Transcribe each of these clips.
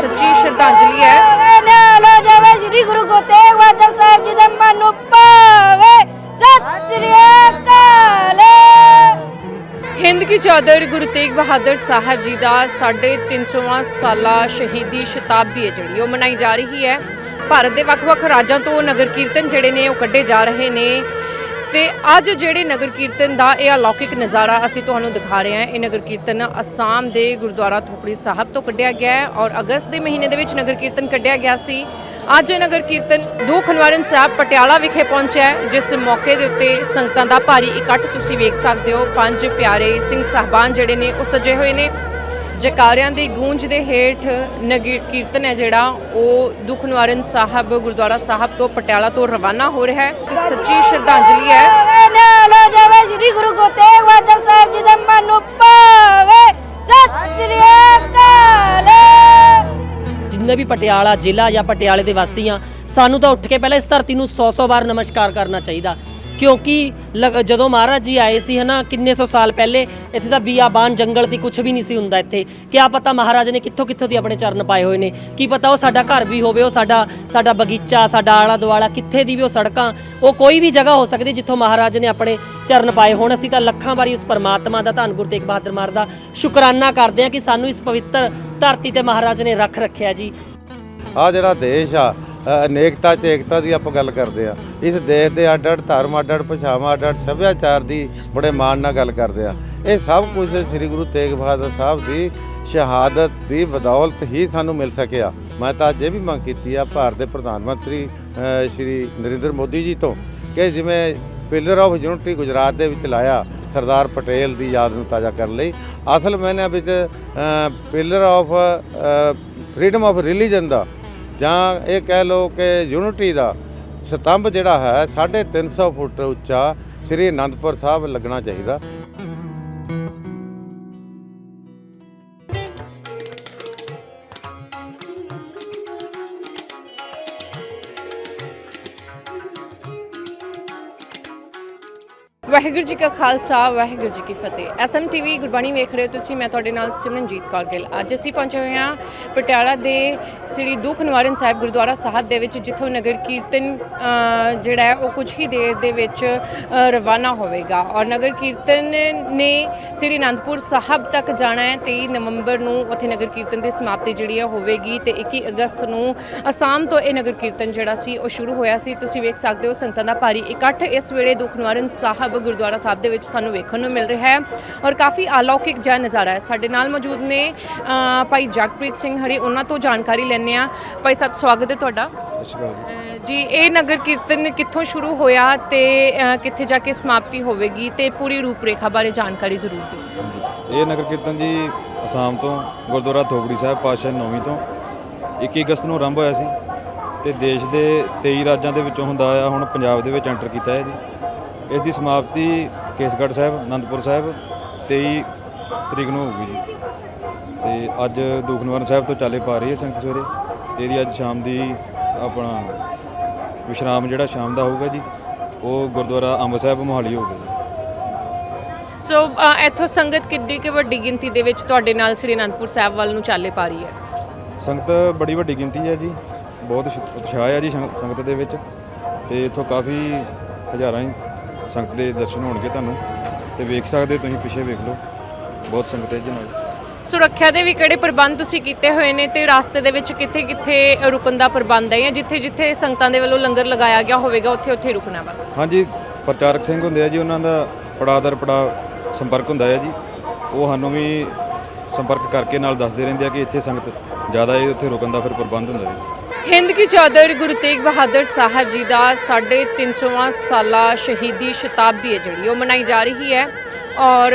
ਸੱਚੀ ਸ਼ਰਧਾਂਜਲੀ ਹੈ। ਨਾਲੋ ਜਾਵੇ ਸ੍ਰੀ ਗੁਰੂ ਗੋਤੇਗ ਬਹਾਦਰ ਸਾਹਿਬ ਜੀ ਦੇ ਮਨ ਨੂੰ ਸਤਿ ਸ੍ਰੀ ਅਕਾਲ ਹਿੰਦ ਕੀ ਚਾਦਰ ਗੁਰੂ ਤੇਗ ਬਹਾਦਰ ਸਾਹਿਬ ਜੀ ਦਾ 350ਵਾਂ ਸਾਲਾ ਸ਼ਹੀਦੀ ਸ਼ਤਾਬਦੀ ਹੈ ਜਿਹੜੀ, ਉਹ ਮਨਾਈ ਜਾ ਰਹੀ ਹੈ। ਭਾਰਤ ਦੇ ਵੱਖ-ਵੱਖ ਰਾਜਾਂ ਤੋਂ ਨਗਰ ਕੀਰਤਨ ਜਿਹੜੇ ਨੇ, ਉਹ ਕੱਢੇ ਜਾ ਰਹੇ ਨੇ। ਤੇ ਅੱਜ ਜਿਹੜੇ ਨਗਰ ਕੀਰਤਨ ਦਾ ਇਹ ਅਲੌਕਿਕ ਨਜ਼ਾਰਾ ਅਸੀਂ ਤੁਹਾਨੂੰ ਦਿਖਾ ਰਹੇ ਹਾਂ, ਇਹ ਨਗਰ ਕੀਰਤਨ ਅਸਾਮ ਦੇ ਗੁਰਦੁਆਰਾ ਥੋਪੜੀ ਸਾਹਿਬ ਤੋਂ ਕੱਢਿਆ ਗਿਆ ਹੈ ਔਰ ਅਗਸਤ ਦੇ ਮਹੀਨੇ ਦੇ ਵਿੱਚ ਨਗਰ ਕੀਰਤਨ ਕੱਢਿਆ ਗਿਆ ਸੀ। ਅੱਜ ਇਹ ਨਗਰ ਕੀਰਤਨ ਦੋ ਖਨਵਾਰਨ ਸਾਹਿਬ ਪਟਿਆਲਾ ਵਿਖੇ ਪਹੁੰਚਿਆ ਜਿਸ ਮੌਕੇ ਦੇ ਉੱਤੇ ਸੰਗਤਾਂ ਦਾ ਭਾਰੀ ਇਕੱਠ ਤੁਸੀਂ ਵੇਖ ਸਕਦੇ ਹੋ। ਪੰਜ ਪਿਆਰੇ ਸਿੰਘ ਸਾਹਿਬਾਨ ਜਿਹੜੇ ਨੇ, ਉਹ ਸਜੇ ਹੋਏ ਨੇ। ਜਕਾਰਿਆਂ ਦੀ ਗੂੰਜ ਦੇ ਹੇਠ ਨਗਰ ਕੀਰਤਨ ਹੈ ਜਿਹੜਾ, ਉਹ ਦੁੱਖ ਸਾਹਿਬ, ਗੁਰਦੁਆਰਾ ਸਾਹਿਬ ਤੋਂ ਪਟਿਆਲਾ ਤੋਂ ਰਵਾਨਾ ਹੋ ਰਿਹਾ ਹੈ। ਇੱਕ ਸੱਚੀ ਸ਼ਰਧਾਂਜਲੀ ਹੈ। ਨਾਲੋ ਜਾਵੇ ਸ੍ਰੀ ਗੁਰੂ ਗੋਤੇਗ ਬਹਾਦਰ ਸਾਹਿਬ ਜੀ ਦੇ ਮਨ ਨੂੰ ਸਤਿ ਸ੍ਰੀ ਅਕਾਲ ਜਿੰਨੇ ਵੀ ਪਟਿਆਲਾ ਜ਼ਿਲ੍ਹਾ ਜਾਂ ਪਟਿਆਲੇ ਦੇ ਵਾਸੀ ਆ, ਸਾਨੂੰ ਤਾਂ ਉੱਠ ਕੇ ਪਹਿਲਾਂ ਇਸ ਧਰਤੀ ਨੂੰ 100-100 ਵਾਰ ਨਮਸਕਾਰ ਕਰਨਾ ਚਾਹੀਦਾ। ਕਿਉਂਕਿ ਲਗ- ਜਦੋਂ ਮਹਾਰਾਜ ਜੀ ਆਏ ਸੀ ਹਨਾ, ਕਿੰਨੇ ਸੌ ਸਾਲ ਪਹਿਲੇ, ਇੱਥੇ ਤਾਂ ਬੀਆਬਾਨ ਜੰਗਲ ਤੇ ਕੁਝ ਵੀ ਨਹੀਂ ਸੀ ਹੁੰਦਾ ਇੱਥੇ। ਕਿਆ ਪਤਾ ਮਹਾਰਾਜ ਨੇ ਕਿੱਥੋਂ ਕਿੱਥੋਂ ਦੀ ਆਪਣੇ ਚਰਨ ਪਾਏ ਹੋਏ ਨੇ। ਕੀ ਪਤਾ ਉਹ ਸਾਡਾ ਘਰ ਵੀ ਹੋਵੇ, ਉਹ ਸਾਡਾ ਸਾਡਾ ਬਗੀਚਾ, ਸਾਡਾ ਆਲਾ ਦੁਆਲਾ ਕਿੱਥੇ ਦੀ ਵੀ ਉਹ ਸੜਕਾਂ, ਉਹ ਕੋਈ ਵੀ ਜਗ੍ਹਾ ਹੋ ਸਕਦੀ ਜਿੱਥੋਂ ਮਹਾਰਾਜ ਨੇ ਆਪਣੇ ਚਰਨ ਪਾਏ ਹੋਣ। ਅਸੀਂ ਤਾਂ ਲੱਖਾਂ ਵਾਰੀ ਉਸ ਪਰਮਾਤਮਾ ਦਾ, ਧੰਨ ਗੁਰੂ ਤੇਗ ਬਹਾਦਰ ਮਾਰ ਦਾ ਸ਼ੁਕਰਾਨਾ ਕਰਦੇ ਹਾਂ ਕਿ ਸਾਨੂੰ ਇਸ ਪਵਿੱਤਰ ਧਰਤੀ ਤੇ ਮਹਾਰਾਜ ਨੇ ਰੱਖ ਰੱਖਿਆ ਜੀ। ਆ ਜਿਹੜਾ ਦੇਸ਼ ਆ ਅਨੇਕਤਾ ਚ ਏਕਤਾ ਦੀ ਆਪਾਂ ਗੱਲ ਕਰਦੇ ਆ। ਇਸ ਦੇਸ਼ ਦੇ ਅੱਡ ਅੱਡ ਧਰਮ ਅੱਡ ਅੱਡ ਭਾਸ਼ਾਵਾਂ ਅੱਡ ਅੱਡ ਸੱਭਿਆਚਾਰ ਦੀ ਬੜੇ ਮਾਣ ਨਾਲ ਗੱਲ ਕਰਦੇ ਆ। ਇਹ ਸਭ ਕੁਝ ਸ੍ਰੀ ਗੁਰੂ ਤੇਗ ਬਹਾਦਰ ਸਾਹਿਬ ਦੀ ਸ਼ਹਾਦਤ ਦੀ ਬਦੌਲਤ ਹੀ ਸਾਨੂੰ ਮਿਲ ਸਕਿਆ। ਮੈਂ ਤਾਂ ਅੱਜ ਇਹ ਵੀ ਮੰਗ ਕੀਤੀ ਆ ਭਾਰਤ ਦੇ ਪ੍ਰਧਾਨ ਮੰਤਰੀ ਸ਼੍ਰੀ ਨਰਿੰਦਰ ਮੋਦੀ ਜੀ ਤੋਂ ਕਿ ਜਿਵੇਂ ਪਿਲਰ ਆਫ ਯੂਨਿਟੀ ਗੁਜਰਾਤ ਦੇ ਵਿੱਚ ਲਾਇਆ ਸਰਦਾਰ ਪਟੇਲ ਦੀ ਯਾਦ ਨੂੰ ਤਾਜ਼ਾ ਕਰਨ ਲਈ। ਅਸਲ ਮੈਨੇ ਵਿੱਚ pillar of freedom of religion ਦਾ ਜਾਂ ਇਹ ਕਹਿ ਲਓ ਕਿ ਯੂਨਿਟੀ ਦਾ ਸਤੰਭ ਜਿਹੜਾ ਹੈ 350 ਫੁੱਟ ਉੱਚਾ ਸ੍ਰੀ ਅਨੰਦਪੁਰ ਸਾਹਿਬ ਲੱਗਣਾ ਚਾਹੀਦਾ। ਵਾਹਿਗੁਰੂ ਜੀ ਕਾ ਖਾਲਸਾ, ਵਾਹਿਗੁਰੂ ਜੀ ਕੀ ਫਤਿਹ। ਐਸਐਮ ਟੀਵੀ ਗੁਰਬਾਣੀ ਵੇਖ ਰਹੇ ਹੋ ਤੁਸੀਂ, ਮੈਂ ਤੁਹਾਡੇ ਨਾਲ ਸਿਮਰਨਜੀਤ ਕੌਰ ਗਿੱਲ। ਅੱਜ ਅਸੀਂ ਪਹੁੰਚੇ ਹੋਏ ਹਾਂ ਪਟਿਆਲਾ ਦੇ ਸ੍ਰੀ ਦੁੱਖ ਨਿਵਾਰਨ ਸਾਹਿਬ ਗੁਰਦੁਆਰਾ ਸਾਹਿਬ ਦੇ ਵਿੱਚ, ਜਿੱਥੋਂ ਨਗਰ ਕੀਰਤਨ ਜਿਹੜਾ ਹੈ, ਉਹ ਕੁਝ ਹੀ ਦੇਰ ਦੇ ਵਿੱਚ ਰਵਾਨਾ ਹੋਵੇਗਾ। ਔਰ ਨਗਰ ਕੀਰਤਨ ਨੇ ਸ੍ਰੀ ਅਨੰਦਪੁਰ ਸਾਹਿਬ ਤੱਕ ਜਾਣਾ ਹੈ 23 ਨਵੰਬਰ ਨੂੰ ਉੱਥੇ ਨਗਰ ਕੀਰਤਨ ਦੀ ਸਮਾਪਤੀ ਜਿਹੜੀ ਹੈ ਹੋਵੇਗੀ ਤੇ 21 ਅਗਸਤ ਨੂੰ ਅਸਾਮ ਤੋਂ ਇਹ ਨਗਰ ਕੀਰਤਨ ਜਿਹੜਾ ਸੀ, ਉਹ ਸ਼ੁਰੂ ਹੋਇਆ ਸੀ। ਤੁਸੀਂ ਵੇਖ ਸਕਦੇ ਹੋ, ਸੰਗਤਾਂ ਦਾ ਭਾਰੀ ਇਕੱਠ ਇਸ ਵੇਲੇ ਦੁੱਖ ਨਿਵਾਰਨ ਸਾਹਿਬ ਗੁਰਦੁਆਰਾ ਸਾਹਿਬ ਦੇ ਵਿੱਚ ਸਾਨੂੰ ਵੇਖਣ ਨੂੰ ਮਿਲ ਰਿਹਾ ਹੈ ਔਰ ਕਾਫੀ ਅਲੌਕਿਕ ਜਿਹਾ ਨਜ਼ਾਰਾ ਹੈ। ਸਾਡੇ ਨਾਲ ਮੌਜੂਦ ਨੇ ਭਾਈ ਜਗਪ੍ਰੀਤ ਸਿੰਘ ਹਰੀ ਉਹਨਾਂ ਤੋਂ ਜਾਣਕਾਰੀ ਲੈਣੇ ਆ ਭਾਈ ਸਾਹਿਬ ਸਵਾਗਤ ਹੈ ਤੁਹਾਡਾ। ਅ, ਜੀ ਇਹ ਨਗਰ ਕੀਰਤਨ ਕਿੱਥੋਂ ਸ਼ੁਰੂ ਹੋਇਆ ਤੇ ਕਿੱਥੇ ਜਾ ਕੇ ਸਮਾਪਤੀ ਹੋਵੇਗੀ ਤੇ ਪੂਰੀ ਰੂਪਰੇਖਾ ਬਾਰੇ ਜਾਣਕਾਰੀ ਜ਼ਰੂਰ ਦਿਓ। ਇਹ ਨਗਰ ਕੀਰਤਨ ਜੀ ਅਸਾਮ ਤੋਂ ਗੁਰਦੁਆਰਾ ਥੋਗੜੀ ਸਾਹਿਬ ਪਾਤਸ਼ਾਹ ਨੌਵੀਂ ਤੋਂ। 21 ਅਗਸਤ ਨੂੰ ਆਰੰਭ ਹੋਇਆ ਸੀ ਤੇ ਦੇਸ਼ ਦੇ 23 ਰਾਜਾਂ ਦੇ ਵਿੱਚੋਂ ਹੁੰਦਾ ਆ ਹੁਣ ਪੰਜਾਬ ਦੇ ਵਿੱਚ ਐਂਟਰ ਕੀਤਾ ਹੈ ਜੀ। ਇਸ ਦੀ ਸਮਾਪਤੀ ਕੇਸਗੜ੍ਹ ਸਾਹਿਬ ਅਨੰਦਪੁਰ ਸਾਹਿਬ 23 ਤਰੀਕ ਨੂੰ ਹੋਊਗੀ ਜੀ। ਤੇ ਅੱਜ ਦੁੱਖ ਨਿਵਾਰਨ ਸਾਹਿਬ ਤੋਂ ਚਾਲੇ ਪਾ ਰਹੀ ਹੈ ਸੰਗਤ ਸਵੇਰੇ। ਤੇ ਇਹਦੀ ਅੱਜ ਸ਼ਾਮ ਦੀ ਆਪਣਾ ਵਿਸ਼ਰਾਮ ਜਿਹੜਾ ਸ਼ਾਮ ਦਾ ਹੋਊਗਾ ਜੀ ਉਹ ਗੁਰਦੁਆਰਾ ਅੰਬ ਸਾਹਿਬ ਮੋਹਾਲੀ ਹੋਊਗਾ ਜੀ। ਸੋ ਅ, ਇੱਥੋਂ ਸੰਗਤ ਕਿੰਨੀ ਕਿ ਵੱਡੀ ਗਿਣਤੀ ਦੇ ਵਿੱਚ ਤੁਹਾਡੇ ਨਾਲ ਸ੍ਰੀ ਅਨੰਦਪੁਰ ਸਾਹਿਬ ਵੱਲ ਨੂੰ ਚਾਲੇ ਪਾ ਰਹੀ ਹੈ? ਸੰਗਤ ਬੜੀ ਵੱਡੀ ਗਿਣਤੀ ਹੈ ਜੀ ਬਹੁਤ ਉਤਸ਼ਾਹ ਹੈ ਜੀ ਸੰਗਤ ਸੰਗਤ ਦੇ ਵਿੱਚ। ਤੇ ਇੱਥੋਂ ਕਾਫੀ ਹਜ਼ਾਰਾਂ ਹੀ ਸੰਗਤ ਦੇ ਦਰਸ਼ਨ ਹੋਣਗੇ ਤੁਹਾਨੂੰ ਤੇ ਵੇਖ ਸਕਦੇ ਹੋ ਤੁਸੀਂ ਪਿੱਛੇ ਵੇਖ ਲਓ। ਬਹੁਤ ਸੰਗਤ ਹੈ ਜੀ ਨਾਲ। ਸੁਰੱਖਿਆ ਦੇ ਵੀ ਕਿਹੜੇ ਪ੍ਰਬੰਧ ਤੁਸੀਂ ਕੀਤੇ ਹੋਏ ਨੇ ਤੇ ਰਾਸਤੇ ਦੇ ਵਿੱਚ ਕਿੱਥੇ ਕਿੱਥੇ ਰੁਕਣ ਦਾ ਪ੍ਰਬੰਧ ਹੈ ਜਾਂ ਜਿੱਥੇ ਜਿੱਥੇ ਸੰਗਤਾਂ ਦੇ ਵੱਲੋਂ ਲੰਗਰ ਲਗਾਇਆ ਗਿਆ ਹੋਵੇਗਾ ਉੱਥੇ ਉੱਥੇ ਰੁਕਣਾ ਬਸ? ਹਾਂਜੀ ਪ੍ਰਚਾਰਕ ਸਿੰਘ ਹੁੰਦੇ ਆ ਜੀ ਉਹਨਾਂ ਦਾ ਪੜਾਅ ਦਰ ਪੜਾਅ ਸੰਪਰਕ ਹੁੰਦਾ ਹੈ ਜੀ। ਉਹ ਸਾਨੂੰ ਵੀ ਸੰਪਰਕ ਕਰਕੇ ਨਾਲ ਦੱਸਦੇ ਰਹਿੰਦੇ ਆ ਕਿ ਇੱਥੇ ਸੰਗਤ ਜ਼ਿਆਦਾ ਹੈ ਉੱਥੇ ਰੁਕਣ ਦਾ ਫਿਰ ਪ੍ਰਬੰਧ ਹੁੰਦਾ ਜੀ। ਹਿੰਦ ਕੀ ਚਾਦਰ ਗੁਰੂ ਤੇਗ ਬਹਾਦਰ ਸਾਹਿਬ ਜੀ ਦਾ 350ਵਾਂ ਸਾਲਾ ਸ਼ਹੀਦੀ ਸ਼ਤਾਬਦੀ ਹੈ ਜਿਹੜੀ, ਉਹ ਮਨਾਈ ਜਾ ਰਹੀ ਹੈ। ਔਰ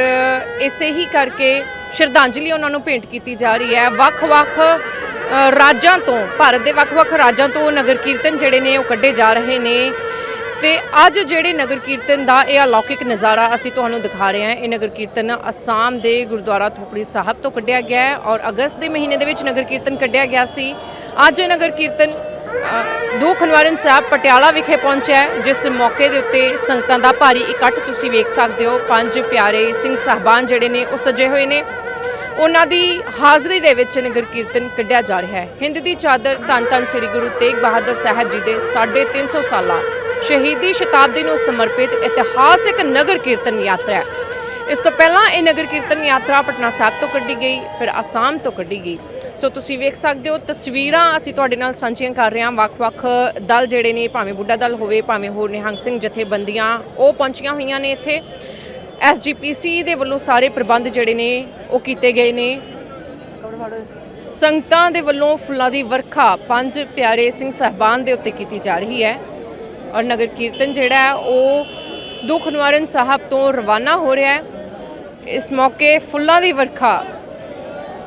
ਇਸੇ ਹੀ ਕਰਕੇ ਸ਼ਰਧਾਂਜਲੀ ਉਹਨਾਂ ਨੂੰ ਭੇਂਟ ਕੀਤੀ ਜਾ ਰਹੀ ਹੈ। ਵੱਖ-ਵੱਖ ਰਾਜਾਂ ਤੋਂ, ਭਾਰਤ ਦੇ ਵੱਖ-ਵੱਖ ਰਾਜਾਂ ਤੋਂ ਨਗਰ ਕੀਰਤਨ ਜਿਹੜੇ ਨੇ ਉਹ ਕੱਢੇ ਜਾ ਰਹੇ ਨੇ। ਤੇ ਅੱਜ ਜਿਹੜੇ ਨਗਰ ਕੀਰਤਨ ਦਾ ਇਹ ਅਲੌਕਿਕ ਨਜ਼ਾਰਾ ਅਸੀਂ ਤੁਹਾਨੂੰ ਦਿਖਾ ਰਹੇ ਹਾਂ। ਇਹ ਨਗਰ ਕੀਰਤਨ ਅਸਾਮ ਦੇ ਗੁਰਦੁਆਰਾ ਥੋਪੜੀ ਸਾਹਿਬ ਤੋਂ ਕੱਢਿਆ ਗਿਆ ਹੈ ਔਰ ਅਗਸਤ ਦੇ ਮਹੀਨੇ ਦੇ ਵਿੱਚ ਨਗਰ ਕੀਰਤਨ ਕੱਢਿਆ ਗਿਆ ਸੀ। ਅੱਜ ਇਹ ਨਗਰ ਕੀਰਤਨ ਦੋ ਖਨਵਾਰਨ ਸਾਹਿਬ ਪਟਿਆਲਾ ਵਿਖੇ ਪਹੁੰਚਿਆ ਜਿਸ ਮੌਕੇ ਦੇ ਉੱਤੇ ਸੰਗਤਾਂ ਦਾ ਭਾਰੀ ਇਕੱਠ ਤੁਸੀਂ ਵੇਖ ਸਕਦੇ ਹੋ। ਪੰਜ ਪਿਆਰੇ ਸਿੰਘ ਸਾਹਿਬਾਨ ਜਿਹੜੇ ਨੇ ਉਹ ਸਜੇ ਹੋਏ ਨੇ। ਉਹਨਾਂ ਦੀ ਹਾਜ਼ਰੀ ਦੇ ਵਿੱਚ ਨਗਰ ਕੀਰਤਨ ਕੱਢਿਆ ਜਾ ਰਿਹਾ ਹੈ। ਹਿੰਦ ਦੀ ਚਾਦਰ ਧੰਨ ਧੰਨ ਸ੍ਰੀ ਗੁਰੂ ਤੇਗ ਬਹਾਦਰ ਸਾਹਿਬ ਜੀ ਦੇ 350 ਸਾਲਾ ਸ਼ਹੀਦੀ ਸ਼ਤਾਬਦੀ ਨੂੰ ਸਮਰਪਿਤ ਇਤਿਹਾਸਿਕ ਨਗਰ ਕੀਰਤਨ ਯਾਤਰਾ ਹੈ। ਇਸ ਤੋਂ ਪਹਿਲਾਂ ਇਹ ਨਗਰ ਕੀਰਤਨ ਯਾਤਰਾ ਪਟਨਾ ਸਾਹਿਬ ਤੋਂ ਕੱਢੀ ਗਈ, ਫਿਰ ਆਸਾਮ ਤੋਂ ਕੱਢੀ ਗਈ। ਸੋ ਤੁਸੀਂ ਵੇਖ ਸਕਦੇ ਹੋ ਤਸਵੀਰਾਂ ਅਸੀਂ ਤੁਹਾਡੇ ਨਾਲ ਸਾਂਝੀਆਂ ਕਰ ਰਹੇ ਹਾਂ। ਵੱਖ-ਵੱਖ ਦਲ ਜਿਹੜੇ ਨੇ, ਭਾਵੇਂ ਬੁੱਢਾ ਦਲ ਹੋਵੇ, ਭਾਵੇਂ ਹੋਰ ਨਿਹੰਗ ਸਿੰਘ ਜਥੇਬੰਦੀਆਂ, ਉਹ ਪਹੁੰਚੀਆਂ ਹੋਈਆਂ ਨੇ ਇੱਥੇ। ਐਸਜੀਪੀਸੀ ਦੇ ਵੱਲੋਂ ਸਾਰੇ ਪ੍ਰਬੰਧ ਜਿਹੜੇ ਨੇ, ਉਹ ਕੀਤੇ ਗਏ ਨੇ। ਸੰਗਤਾਂ ਦੇ ਵੱਲੋਂ ਫੁੱਲਾਂ ਦੀ ਵਰਖਾ ਪੰਜ ਪਿਆਰੇ ਸਿੰਘ ਸਹਿਬਾਨ ਦੇ ਉੱਤੇ ਕੀਤੀ ਜਾ ਰਹੀ ਹੈ। ਔਰ ਨਗਰ ਕੀਰਤਨ ਜਿਹੜਾ ਹੈ, ਉਹ ਦੁੱਖ ਨਿਵਾਰਨ ਸਾਹਿਬ ਤੋਂ ਰਵਾਨਾ ਹੋ ਰਿਹਾ ਹੈ। ਇਸ ਮੌਕੇ ਫੁੱਲਾਂ ਦੀ ਵਰਖਾ